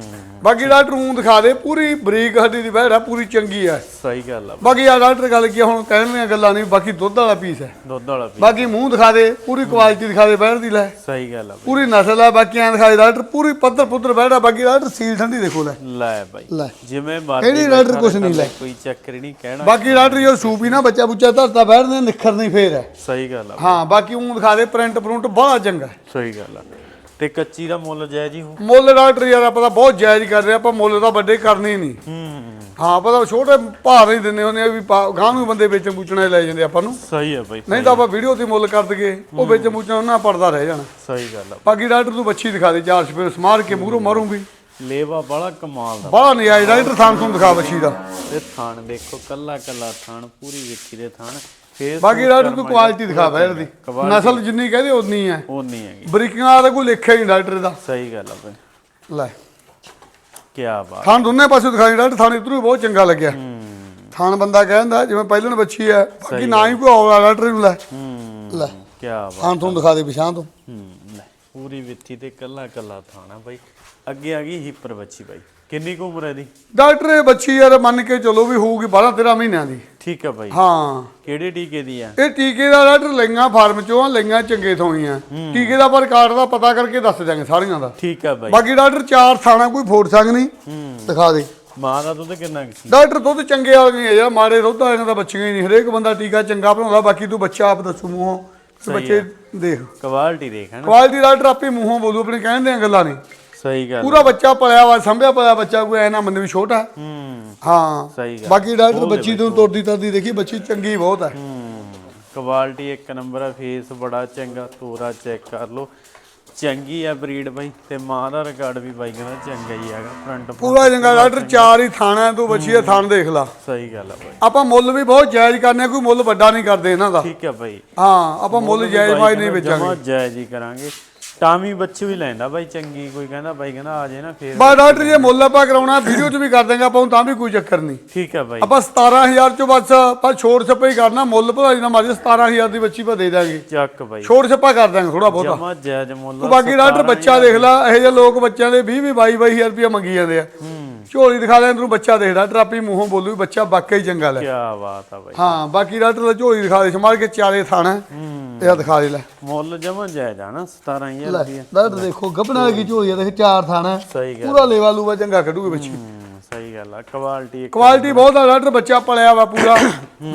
ਬਾਕੀ ਡਾਕਟਰ ਨੂੰ ਦਿਖਾ ਦੇ ਪੂਰੀ ਬਰੀਕ ਹੱਡੀ ਦੀ ਆ ਪੂਰੀ ਚੰਗੀ ਆ। ਸਹੀ ਗੱਲ ਆ। ਬਾਕੀ ਆ ਡਾਕਟਰ ਗੱਲ ਕੀ ਆ, ਹੁਣ ਕਹਿਣ ਦੀਆਂ ਗੱਲਾਂ ਨਹੀਂ ਬਾਕੀ ਦੁੱਧ ਵਾਲਾ ਪੀਸ ਹੈ ਦੁੱਧ ਵਾਲਾ ਵੀ ਬਾਕੀ ਮੂੰਹ ਦਿਖਾ ਦੇ ਪੂਰੀ ਕੁਆਲਿਟੀ ਦਿਖਾ ਦੇ ਬੈਠ ਦੀ ਲੈ। ਸਹੀ ਗੱਲ ਆ। ਪੂਰੀ ਨਸਲ ਆ ਬਾਕੀ ਆਂ ਦਿਖਾ ਦੇ ਡਾਕਟਰ ਪੂਰੀ ਪੱਧਰ ਪੁੱਧਰ ਬੈਠਾ ਬਾਕੀ ਡਾਕਟਰ ਸੀਲ ਠੰਡੀ ਦੇਖੋ ਲੈ। ਲੈ ਬਾਈ। ਲੈ। ਜਿਵੇਂ ਮਰਜ਼ੀ ਕਿਹੜੀ ਡਾਕਟਰ ਬੈਠਾ ਕੁਛ ਨਹੀਂ ਲੈ। ਕੋਈ ਚੱਕਰ ਹੀ ਨਹੀਂ ਕਹਿਣਾ ਬਾਕੀ ਡਾਕਟਰ ਜੋ ਸੂਪੀ ਨਾ ਬੱਚਾ ਬੁੱਚਾ ਧਰਤਾ ਬੈਠਦੇ ਨਿਖਰ ਨਹੀਂ ਫੇਰ ਹੈ। ਸਹੀ ਗੱਲ ਆ। ਹਾਂ ਬਾਕੀ ਉਹ ਦਿਖਾ ਦੇ ਪ੍ਰਿੰਟ ਪ੍ਰਿੰਟ ਬੜਾ ਚੰਗਾ। ਹੈ। ਸਹੀ ਗੱਲ ਆ। ਤੇ ਕੱਚੀ ਦਾ ਮੁੱਲ ਜਾਇਜ਼ ਹੀ ਹੋ ਮੁੱਲ ਡਾਕਟਰ ਯਾਰ ਆਪਾਂ ਤਾਂ ਬਹੁਤ ਜਾਇਜ਼ ਕਰ ਰਹੇ ਆਪਾਂ ਮੁੱਲ ਤਾਂ ਵੱਡੇ ਕਰਨੇ ਹੀ ਨਹੀਂ। ਹੂੰ ਹਾਂ ਪਤਾ ਛੋਟੇ ਭਾਰ ਹੀ ਦਿੰਦੇ ਹੁੰਦੇ ਆ ਵੀ ਗਾਂਹ ਨੂੰ ਬੰਦੇ ਵੇਚਣ ਬੂਚਣੇ ਲੈ ਜਾਂਦੇ ਆਪਾਂ ਨੂੰ। ਸਹੀ ਆ ਬਾਈ ਨਹੀਂ ਤਾਂ ਆਪਾਂ ਵੀਡੀਓ ਤੇ ਮੁੱਲ ਕਰ ਦਈਏ ਉਹ ਵੇਚਣ ਬੂਚਣ ਉਹਨਾਂ ਪਰਦਾ ਰਹਿ ਜਾਣਾ। ਸਹੀ ਗੱਲ ਆ। ਬਾਕੀ ਡਾਕਟਰ ਤੂੰ ਬੱਚੀ ਦਿਖਾ ਦੇ ਚਾਰ ਸਪੇਰ ਸਮਾਰ ਕੇ ਮੂਹਰੋਂ ਮਾਰੂੰ ਵੀ ਲੇਵਾ ਬੜਾ ਕਮਾਲ ਦਾ। ਬੜਾ ਨਜਾਇਜ਼ ਡਾਕਟਰ ਥਾਨ ਤੁਹਾਨੂੰ ਦਿਖਾ ਬੱਚੀ ਦਾ। ਤੇ ਥਾਣ ਦੇਖੋ ਕੱਲਾ ਕੱਲਾ ਥਾਣ ਪੂਰੀ ਵੇਖੀ ਦੇ ਥਾਣ ਫੇਸ ਬਾਕੀ ਡਾਕਟਰ ਤੂੰ ਕੁਆਲਿਟੀ ਦਿਖਾ ਬੈਰ ਦੀ। ਨਸਲ ਜਿੰਨੀ ਕਹਦੇ ਉਨੀ ਹੈ ਉਹ ਨਹੀਂ ਹੈਗੀ ਬਰੀਕਾਂ ਦਾ ਕੋਈ ਲੇਖਾ ਹੀ ਨਹੀਂ ਡਾਕਟਰ ਦਾ। ਸਹੀ ਗੱਲ ਆ ਬਾਈ। ਲੈ। ਕੀ ਬਾਤ। ਥਾਨ ਦੋਨੇ ਪਾਸੇ ਦਿਖਾਈ ਡਾਕਟਰ ਥਾਨ ਇਧਰੋਂ ਬਹੁਤ ਚੰਗਾ ਲੱਗਿਆ। ਥਾਨ ਬੰਦਾ ਕਹਿੰਦਾ ਜਿਵੇਂ ਪਹਿਲਾਂ ਬੱਚੀ ਹੈ ਬਾਕੀ ਨਾ ਹੀ ਕੋਈ ਆਉਲਾ ਡਾਕਟਰ ਨੂੰ ਲੈ। ਲੈ। ਕੀ ਬਾਤ ਥਾਨ ਤੁਹਾਨੂੰ ਦਿਖਾ ਦੇ ਪਿਛਾਂ ਤੋਂ ਪੂਰੀ ਵਿੱਥੀ ਤੇ ਕੱਲਾ ਕੱਲਾ ਥਾਣਾ ਬਾਈ। ਅੱਗੇ ਆ ਗਈ ਹੀਪਰ ਬੱਚੀ ਬਾਈ। ਕਿੰਨੀ ਕੁ ਉਮਰ ਹੈ ਦੀ ਡਾਕਟਰ ਇਹ ਬੱਚੀ ਯਾਰ ਮੰਨ ਕੇ ਚਲੋ ਵੀ ਹੋਊਗੀ 12 13 ਮਹੀਨਿਆਂ ਦੀ। ਠੀਕ ਆ ਬਾਈ। ਹਾਂ। ਕਿਹੜੇ ਟੀਕੇ ਦੀ ਆ? ਇਹ ਟੀਕੇ ਦਾ ਡਾਕਟਰ ਲਈਆਂ ਫਾਰਮ ਚੋਂ ਆ ਲਈਆਂ ਚੰਗੇ ਹੀ ਆ। ਟੀਕੇ ਦਾ ਪਰ ਕਾਰਡ ਦਾ ਪਤਾ ਕਰਕੇ ਦੱਸ ਦਿਆਂਗੇ ਸਾਰੀਆਂ ਦਾ। ਠੀਕ ਆ ਬਾਈ। ਬਾਕੀ ਡਾਕਟਰ ਚਾਰ ਥਾਣਾ ਕੋਈ ਫੋੜ ਸੰਗ ਨਹੀਂ। ਦਿਖਾ ਦੇ। ਮਾਂ ਦਾ ਦੁੱਧ ਕਿੰਨਾ ਕੁ ਡਾਕਟਰ ਦੁੱਧ ਚੰਗੇ ਵਾਲੀਆਂ ਯਾਰ ਮਾੜੇ ਦੁੱਧ ਵਾਲੀਆਂ ਦਾ ਬੱਚੀਆਂ ਹੀ ਨਹੀਂ ਹਰੇਕ ਬੰਦਾ ਟੀਕਾ ਚੰਗਾ ਬਣਾਉਂਦਾ ਬਾਕੀ ਤੂੰ ਬੱਚਾ ਆਪ ਦੱਸੂ ਮੂੰਹੋਂ ਤੇ ਬੱਚੇ ਦੇਖ। ਕੁਆਲਿਟੀ ਦੇਖ ਹਨਾ ਕੁਆਲਿਟੀ ਡਾਕਟਰ ਆਪੇ ਮੂੰਹੋਂ ਬੋਲੂ ਆਪਣੇ ਕਹਿਣ ਦੀਆਂ ਗੱਲਾਂ ਨਹੀਂ ਸਹੀ ਗੱਲ ਪੂਰਾ ਬੱਚਾ ਪਲਿਆ ਵਾ ਸੰਭਿਆ ਪਲਿਆ ਬੱਚਾ ਕੋਈ ਐ ਨਾ ਮੰਨੇ ਵੀ ਛੋਟਾ। ਹੈ। ਹੂੰ। ਸਹੀ ਗੱਲ। ਬਾਕੀ ਡਾਕਟਰ ਬੱਚੀ ਤੋਂ ਤੁਰਦੀ ਤਰਦੀ ਦੇਖੀ ਬੱਚੀ ਚੰਗੀ ਬਹੁਤ ਹੈ। ਹੂੰ। ਕੁਆਲਿਟੀ ਇੱਕ ਨੰਬਰ ਆ ਫੇਸ ਬੜਾ ਚੰਗਾ ਤੋਰਾ ਚੈੱਕ ਕਰ ਲਓ। ਚੰਗੀ ਆ ਬਰੀਡ ਬਾਈ ਤੇ ਮਾਂ ਦਾ ਰਿਕਾਰਡ ਵੀ ਬਾਈ ਕਹਿੰਦਾ ਚੰਗਾ ਹੀ ਹੈਗਾ ਫਰੰਟ ਪੂਰਾ ਚੰਗਾ ਡਾਕਟਰ ਚਾਰ ਹੀ ਥਾਣਾ ਤੂੰ ਬੱਚੀ ਦਾ ਥਾਣ ਦੇਖ ਲਾ। ਸਹੀ ਗੱਲ ਆ ਬਾਈ। ਆਪਾਂ ਮੁੱਲ ਵੀ ਬਹੁਤ ਜਾਇਜ਼ ਕਰਨੇ ਕੋਈ ਮੁੱਲ ਵੱਡਾ ਨਹੀਂ ਕਰਦੇ ਇਹਨਾਂ ਦਾ। ਠੀਕ ਆ ਬਾਈ। ਹਾਂ ਆਪਾਂ ਮੁੱਲ ਜਾਇਜ਼ ਵਾਈ ਨਹੀਂ ਵੇਚਾਂਗੇ ਜਾਇਜ਼ ਹੀ ਕਰਾਂਗੇ। ਟਾਮੀ ਬੱਚੀ ਵੀ ਲੈਂਦਾ ਬਾਈ ਚੰਗੀ ਕੋਈ ਕਹਿੰਦਾ ਬਾਈ ਕਹਿੰਦਾ ਆ ਜੇ ਨਾ ਫੇਰ। ਬਾ ਡਾਕਟਰ ਜੇ ਮੁੱਲ ਆਪਾਂ ਕਰਾਉਣਾ ਵੀਡੀਓ 'ਚ ਵੀ ਕਰ ਦਾਂਗੇ ਆਪਾਂ ਨੂੰ ਤਾਂ ਵੀ ਕੋਈ ਚੱਕਰ ਨਹੀਂ। ਠੀਕ ਆ ਬਾਈ। ਆਪਾਂ 17000 ਚੋਂ ਬਸ ਆਪਾਂ ਛੋੜ ਛੱਪਾ ਹੀ ਕਰਨਾ ਮੁੱਲ ਭਲਾ ਜਿੰਨਾ ਮਰਜ਼ੀ 17000 ਦੀ ਬੱਚੀ ਪਾ ਦੇ ਦਾਂਗੇ ਚੱਕ ਬਾਈ। ਛੋੜ ਛੱਪਾ ਕਰ ਦਾਂਗੇ ਥੋੜਾ ਬਹੁਤਾ। ਜਮਾ ਜਾਇਜ਼ ਮੁੱਲ ਤੂੰ ਬਾਕੀ ਡਾਕਟਰ ਬੱਚਾ ਦੇਖ ਲੈ ਇਹੋ ਜਿਹੇ ਲੋਕ ਬੱਚਿਆਂ ਦੇ 20 20 22 22000 ਰੁਪਏ ਮੰਗੀ ਜਾਂਦੇ ਆ। ਝੋਲੀ ਦਿਖਾ ਦੇ ਤੈਨੂੰ ਬੱਚਾ ਦੇਖ ਡਾਕਟਰ ਆਪੇ ਮੂੰਹੋਂ ਬੋਲੂ ਵੀ ਬੱਚਾ ਵਾਕਈ ਚੰਗਾ ਲੈ ਕੀ ਬਾਤ ਆ ਬਾਈ। ਹਾਂ ਬਾਕੀ ਡਾਕਟਰ ਦਾ ਝੋਲੀ ਦਿਖਾ ਦੇ ਸਮਾਰ ਕੇ ਚਾਰੇ ਥਾਣਾ ਇਹ ਦਿਖਾ ਦੇ ਲੈ। ਮੁੱਲ ਜਮਾ ਜਾਇਜ਼ ਆ ਨਾ 17000 ਲੈ ਰੁਪਏ ਡਾਕਟਰ ਦੇਖੋ ਗੱਬਣਾ ਕੀ ਝੋਲੀ ਆ ਦੇਖ ਚਾਰ ਥਾਣਾ ਸਹੀ ਗੱਲ। ਪੂਰਾ ਲੇਵਾ ਲੂਵਾ ਚੰਗਾ ਕੱਢੂਗੇ ਬੱਚੀ ਹੂੰ ਸਹੀ ਗੱਲ ਆ ਕੁਆਲਿਟੀ ਕੁਆਲਿਟੀ ਬਹੁਤ ਆ ਡਾਕਟਰ ਬੱਚਾ ਪਲਿਆ ਵਾ ਪੂਰਾ।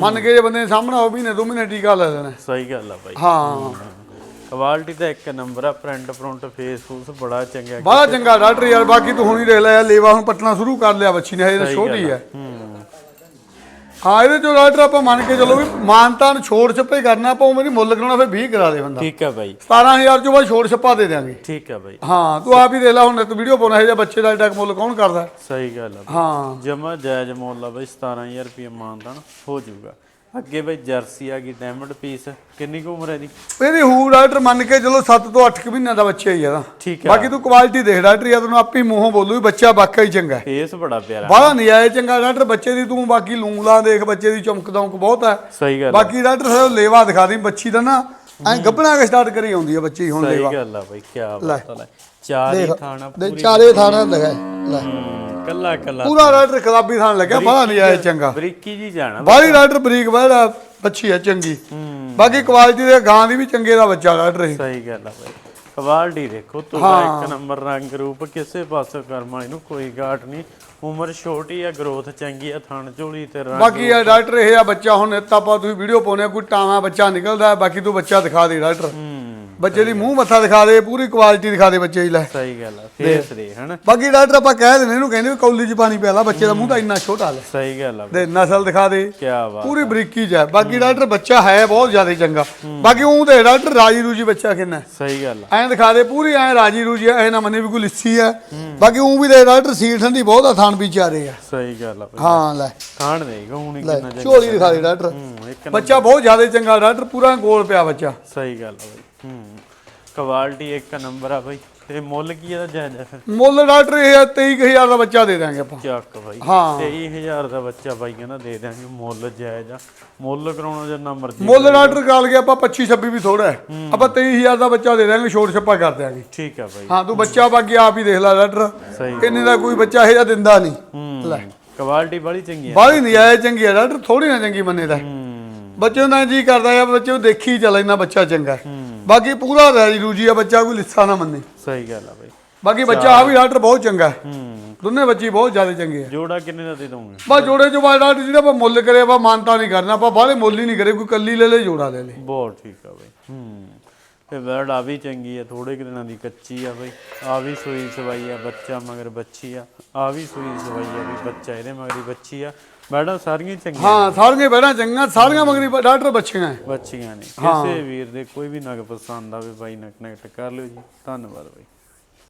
ਮੰਨ ਕੇ ਜੇ ਬੰਦੇ ਦੇ ਸਾਹਮਣੇ ਹੋ ਮਹੀਨੇ ਦੋ ਮਹੀਨੇ ਟੀਕਾ ਲੈ ਦੇਣਾ ਸਹੀ ਗੱਲ ਆ ਬਾਈ। ਹਾਂ। ਕੁਆਲਿਟੀ ਤਾਂ ਇੱਕ ਨੰਬਰ ਆ ਪ੍ਰਿੰਟ ਫਰੰਟ ਫੇਸ ਫੂਸ ਬੜਾ ਚੰਗਾ ਬੜਾ ਚੰਗਾ ਡਾਕਟਰ ਯਾਰ ਬਾਕੀ ਤੂੰ ਹੁਣੀ ਦੇਖ ਲੈ ਯਾਰ ਲੇਵਾ ਹੁਣ ਪੱਟਣਾ ਸ਼ੁਰੂ ਕਰ ਲਿਆ ਬੱਚੀ ਨੇ ਸਹੀ ਛੋਟੀ। ਹੈ। ਹੂੰ। ਹਾਂ ਇਹਦੇ ਚੋਂ ਡਾਕਟਰ ਆਪਾਂ ਮੰਨ ਕੇ ਚੱਲੋ ਵੀ ਮਾਨਤਾਨ ਛੋੜ ਛੱਪੇ ਕਰਨਾ ਆਪਾਂ ਮੇਰੀ ਮੁੱਲ ਕਰਾਉਣਾ ਫਿਰ 20 ਕਰਾ ਦੇ ਬੰਦਾ। ਠੀਕ ਆ ਬਾਈ। 17000 ਚੋਂ ਬਾਅਦ ਛੋੜ ਛੱਪਾ ਦੇ ਦਿਆਂਗੇ। ਠੀਕ ਆ ਬਾਈ। ਹਾਂ ਤੂੰ ਆਪ ਹੀ ਦੇਖ ਲੈ ਹੁਣ ਤੂੰ ਵੀਡੀਓ ਪਾਉਣਾ ਹੈ ਜਾਂ ਬੱਚੇ ਦਾ ਟੈਕ ਮੁੱਲ ਕੌਣ ਕਰਦਾ? ਸਹੀ ਗੱਲ ਆ ਹਾਂ। ਜਮਾ ਜਾਇਜ਼ ਮੁੱਲ ਆ ਬਾਈ 17000 ਰੁਪਏ ਮਾਨਦਾਨ ਹੋ ਜਾਊਗਾ। ਅੱਗੇ ਬਾਈ ਜਰਸੀ ਆ ਗਈ ਡਾਇਮੰਡ ਪੀਸ ਕਿੰਨੀ ਕੁ ਉਮਰ ਹੈ ਦੀ ਇਹਦੀ ਹੂ ਡਾਕਟਰ ਮੰਨ ਕੇ ਚਲੋ 7 ਤੋਂ 8 ਮਹੀਨਿਆਂ ਦਾ ਬੱਚਾ ਹੀ ਆ। ਇਹਦਾ ਠੀਕ ਆ। ਬਾਕੀ ਤੂੰ ਕੁਆਲਿਟੀ ਦੇਖ ਡਾਕਟਰ ਯਾਰ ਤੈਨੂੰ ਆਪੇ ਮੂੰਹੋਂ ਬੋਲੂ ਵੀ ਬੱਚਾ ਵਾਕਈ ਚੰਗਾ ਹੈ। ਫੇਸ ਬੜਾ ਪਿਆਰਾ। ਨਹੀਂ ਆਏ ਚੰਗਾ ਡਾਕਟਰ ਬੱਚੇ ਦੀ ਤੂੰ ਬਾਕੀ ਲੂੰਗਲਾ ਦੇਖ ਬੱਚੇ ਦੀ ਚਮਕ ਦਮਕ ਬਹੁਤ ਹੈ। ਸਹੀ ਗੱਲ ਆ। ਬਾਕੀ ਡਾਕਟਰ ਸਾਹਿਬ ਲੇਵਾ ਦਿਖਾ ਦੇ ਬੱਚੀ ਦਾ ਨਾ ਐ ਗੱਭਣਾ ਕੇ ਸਟਾਰਟ ਕਰੀ ਆਉਂਦੀ ਹੈ ਬੱਚੀ ਹੁਣ ਸਹੀ ਲੇਵਾ। ਗੱਲ ਆ ਬਾਈ ਕੀ ਬਾਤ ਆ ਲੈ। ਚਾਰ ਹੀ ਥਾਣਾ ਦੇ ਚਾਰੇ ਥਾਣਾ ਲਗਾ ਲੈ। ਹੂੰ, ਕੱਲਾ ਕੱਲਾ ਪੂਰਾ ਡਾਕਟਰ ਖਰਾਬੀ ਥਾਣ ਲੱਗਿਆ ਬਾਹਲਾ ਨਹੀਂ ਆਏ ਚੰਗਾ। ਬਰੀਕੀ ਜੀ ਜਾਣਾ ਬਾਹਲੀ ਡਾਕਟਰ ਬਰੀਕ ਬਹਿੜਾ ਬੱਚੀ ਹੈ ਚੰਗੀ। ਹੂੰ। ਬਾਕੀ ਕੁਆਲਿਟੀ ਦੇ ਗਾਂ ਦੀ ਵੀ ਚੰਗੇ ਦਾ ਬੱਚਾ ਡਾਕਟਰ ਇਹ। ਸਹੀ ਗੱਲ ਆ ਬਾਈ। ਕੁਆਲਿਟੀ ਦੇਖੋ ਤੁਹਾਡਾ ਇੱਕ ਨੰਬਰ ਰੰਗ ਰੂਪ ਕਿਸੇ ਪਾਸੇ ਕਰਮ ਵਾਲੀ ਨੂੰ ਕੋਈ ਘਾਟ ਨਹੀਂ। ਉਮਰ ਛੋਟੀ ਆ ਗਰੋਥ ਚੰਗੀ ਆ ਥਣ ਝੋਲੀ ਤੇ ਰੰਗ ਬਾਕੀ ਇਹ ਡਾਕਟਰ ਇਹ ਆ ਬੱਚਾ ਹੁਣ ਇੱਤਾ ਆਪਾਂ ਤੁਸੀਂ ਵੀਡੀਓ ਪਾਉਨੇ ਕੋਈ ਟਾਵਾ ਬੱਚਾ ਨਿਕਲਦਾ ਹੈ, ਬਾਕੀ ਤੂੰ ਬੱਚਾ ਦਿਖਾ ਦੇ ਡਾਕਟਰ ਹੂੰ। ਬੱਚੇ ਦੀ ਮੂੰਹ ਮੱਥਾ ਦਿਖਾ ਦੇ ਪੂਰੀ ਕੁਆਲਿਟੀ ਦਿਖਾ ਦੇ ਬੱਚੇ ਦੀ ਲੈ। ਸਹੀ ਗੱਲ ਆ ਫੇਸ ਦੇ ਹਨਾ? ਬਾਕੀ ਡਾਕਟਰ ਆਪਾਂ ਕਹਿ ਦਿੰਦੇ ਇਹਨੂੰ ਕਹਿੰਦੇ ਵੀ ਕੌਲੀ ਚ ਪਾਣੀ ਪਿਆ ਲਾ ਬੱਚੇ ਦਾ ਮੂੰਹ ਤਾਂ ਇੰਨਾ ਛੋਟਾ ਲੈ। ਸਹੀ ਗੱਲ ਆ ਦੇ ਨਸਲ ਦਿਖਾ ਦੇ। ਕੀ ਬਾਤ ਪੂਰੀ ਬਰੀਕੀ ਹੈ। ਬਾਕੀ ਡਾਕਟਰ ਬੱਚਾ ਹੈ ਬਹੁਤ ਜ਼ਿਆਦਾ ਚੰਗਾ। ਬਾਕੀ ਉਹ ਤੇ ਡਾਕਟਰ ਰਾਜੀ ਰੂਜੀ ਬੱਚਾ ਕਿੰਨਾ। ਸਹੀ ਗੱਲ ਆ। ਐਂ ਦਿਖਾ ਦੇ ਪੂਰੀ ਐਂ ਰਾਜੀ ਰੂਜੀ ਐ ਨਾ ਮੰਨੇ ਵੀ ਕੋਈ ਲਿੱਸੀ ਹੈ। ਬਾਕੀ ਉਹ ਵੀ ਦੇ ਡਾਕਟਰ ਸੀਲ ਠੰਡੀ ਬਹੁਤ ਆ ਥਾਣ ਵਿਚਾਰੇ ਆ। ਸਹੀ ਗੱਲ ਆ ਹਾਂ ਲੈ। ਖਾਣ ਦੇਗਾ ਹੁਣ ਕਿੰਨਾ ਚੰਗਾ ਝੋਲੀ ਦਿਖਾ ਦੇ ਡਾਕਟਰ ਬੱਚਾ ਬਹੁਤ ਜ਼ਿਆਦਾ ਚੰਗਾ ਡਾਕਟਰ ਪੂਰਾ ਗੋਲ ਪਿਆ ਬੱਚਾ। ਸਹੀ ਗੱਲ ਆ ਹੂੰ ਕੁਆਲਿਟੀ ਇੱਕ ਨੰਬਰ ਆ ਬਾਈ। ਤੇ ਮੁੱਲ ਕੀ ਇਹਦਾ ਜਾਇਜ਼ ਆ ਫਿਰ? ਮੁੱਲ ਡਾਕਟਰ ਇਹ ਆ 23000 ਦਾ ਬੱਚਾ ਦੇ ਦਾਂਗੇ ਆਪਾਂ। ਚੱਕ ਬਾਈ। ਹਾਂ। 23000 ਦਾ ਬੱਚਾ ਬਾਈ ਕਹਿੰਦਾ ਦੇ ਦਿਆਂਗੇ ਮੁੱਲ ਜਾਇਜ਼ ਆ। ਮੁੱਲ ਕਰਾਉਣਾ ਜਿੰਨਾ ਮਰਜ਼ੀ ਮੁੱਲ ਡਾਕਟਰ ਕਾਲ ਗਿਆ ਆਪਾਂ 25 26 ਵੀ ਥੋੜਾ ਹੈ। ਆਪਾਂ 23000 ਦਾ ਬੱਚਾ ਦੇ ਦਾਂਗੇ ਛੋਟ ਛੱਪਾ ਕਰ ਦਿਆਂਗੇ। ਠੀਕ ਆ ਬਾਈ। ਹਾਂ ਤੂੰ ਬੱਚਾ ਬਾਕੀ ਆਪ ਹੀ ਦੇਖ ਲੈ ਡਾਕਟਰ। ਸਹੀ ਕਿੰਨੇ ਦਾ ਕੋਈ ਬੱਚਾ ਇਹ ਜਿਹਾ ਦਿੰਦਾ ਨਹੀਂ। ਹੂੰ। ਕੁਆਲਿਟੀ ਬੜੀ ਚੰਗੀ ਆ। ਬਾਹਲੀ ਨਹੀਂ ਆਇਆ ਚੰਗੀ ਆ ਡਾਕਟਰ ਥੋੜੀ ਨਾ ਚੰਗੀ ਮੰਨੇ ਦਾ। ਹੂੰ। ਬੱਚੇ ਦਾ ਜੀ ਕਰਦਾ ਆ ਬੱਚੇ ਨੂੰ ਦੇਖੀ ਚੱਲ ਇੰਨਾ ਬੱਚਾ ਚੰਗਾ। ਹੈ। ਬਾਕੀ ਪੂਰਾ ਰਾਜੀ ਰੂਜੀ ਆ ਬੱਚਾ ਕੋਈ ਲਿੱਸਾ ਨਾ ਮੰਨੇ। ਸਹੀ ਗੱਲ ਆ ਬਾਈ। ਬਾਕੀ ਬੱਚਾ ਆ ਵੀ ਡਾਕਟਰ ਬਹੁਤ ਚੰਗਾ ਹੈ। ਹੂੰ। ਦੋਨੇ ਬੱਚੇ ਬਹੁਤ ਜ਼ਿਆਦਾ ਚੰਗੇ ਆ। ਜੋੜਾ ਕਿੰਨੇ ਦਾ ਦੇ ਦੋਗੇ? ਬਸ ਜੋੜੇ ਚੋਂ ਬਾਅਦ ਡਾਕਟਰ ਜਿਹੜਾ ਆਪਾਂ ਮੁੱਲ ਕਰੇ ਆਪਾਂ ਮਾਨਤਾ ਨਹੀਂ ਕਰਨਾ ਆਪਾਂ ਬਾਹਲੇ ਮੁੱਲ ਹੀ ਨਹੀਂ ਕਰੇ ਕੋਈ ਕੱਲੀ ਲੈ ਲੈ ਜੋੜਾ ਲੈ ਲੈ। ਬਹੁਤ ਠੀਕ ਆ ਬਾਈ। ਹੂੰ। ਤੇ ਵਰਡ ਆ ਵੀ ਚੰਗੀ ਆ ਥੋੜੇ ਕੁ ਦਿਨਾਂ ਦੀ ਕੱਚੀ ਆ ਬਾਈ। ਆ ਵੀ ਸੂਈ ਸਵਾਈ ਆ ਬੱਚਾ ਮਗਰ ਬੱਚੀ ਆ। ਆ ਵੀ ਸੂਈ ਸਵਾਈ ਆ ਵੀ ਬੱਚਾ ਇਹਦੇ ਮਗਰ ਹੀ ਬੱਚੀ ਆ। ਮੈਡਮ ਸਾਰੀਆਂ ਚੰਗੀਆਂ ਹਾਂ ਸਾਰੀਆਂ ਬਹਿਣਾ ਚੰਗਾ ਸਾਰੀਆਂ ਮਗਰੀ ਡਾਕਟਰ ਬੱਚੀਆਂ ਬੱਚੀਆਂ ਨੇ। ਕਿਸੇ ਵੀਰ ਦੇ ਕੋਈ ਵੀ ਨਗ ਪਸੰਦ ਆਵੇ ਬਾਈ ਨਾਲ ਕਨੈਕਟ ਕਰ ਲਿਓ ਜੀ। ਧੰਨਵਾਦ ਬਾਈ।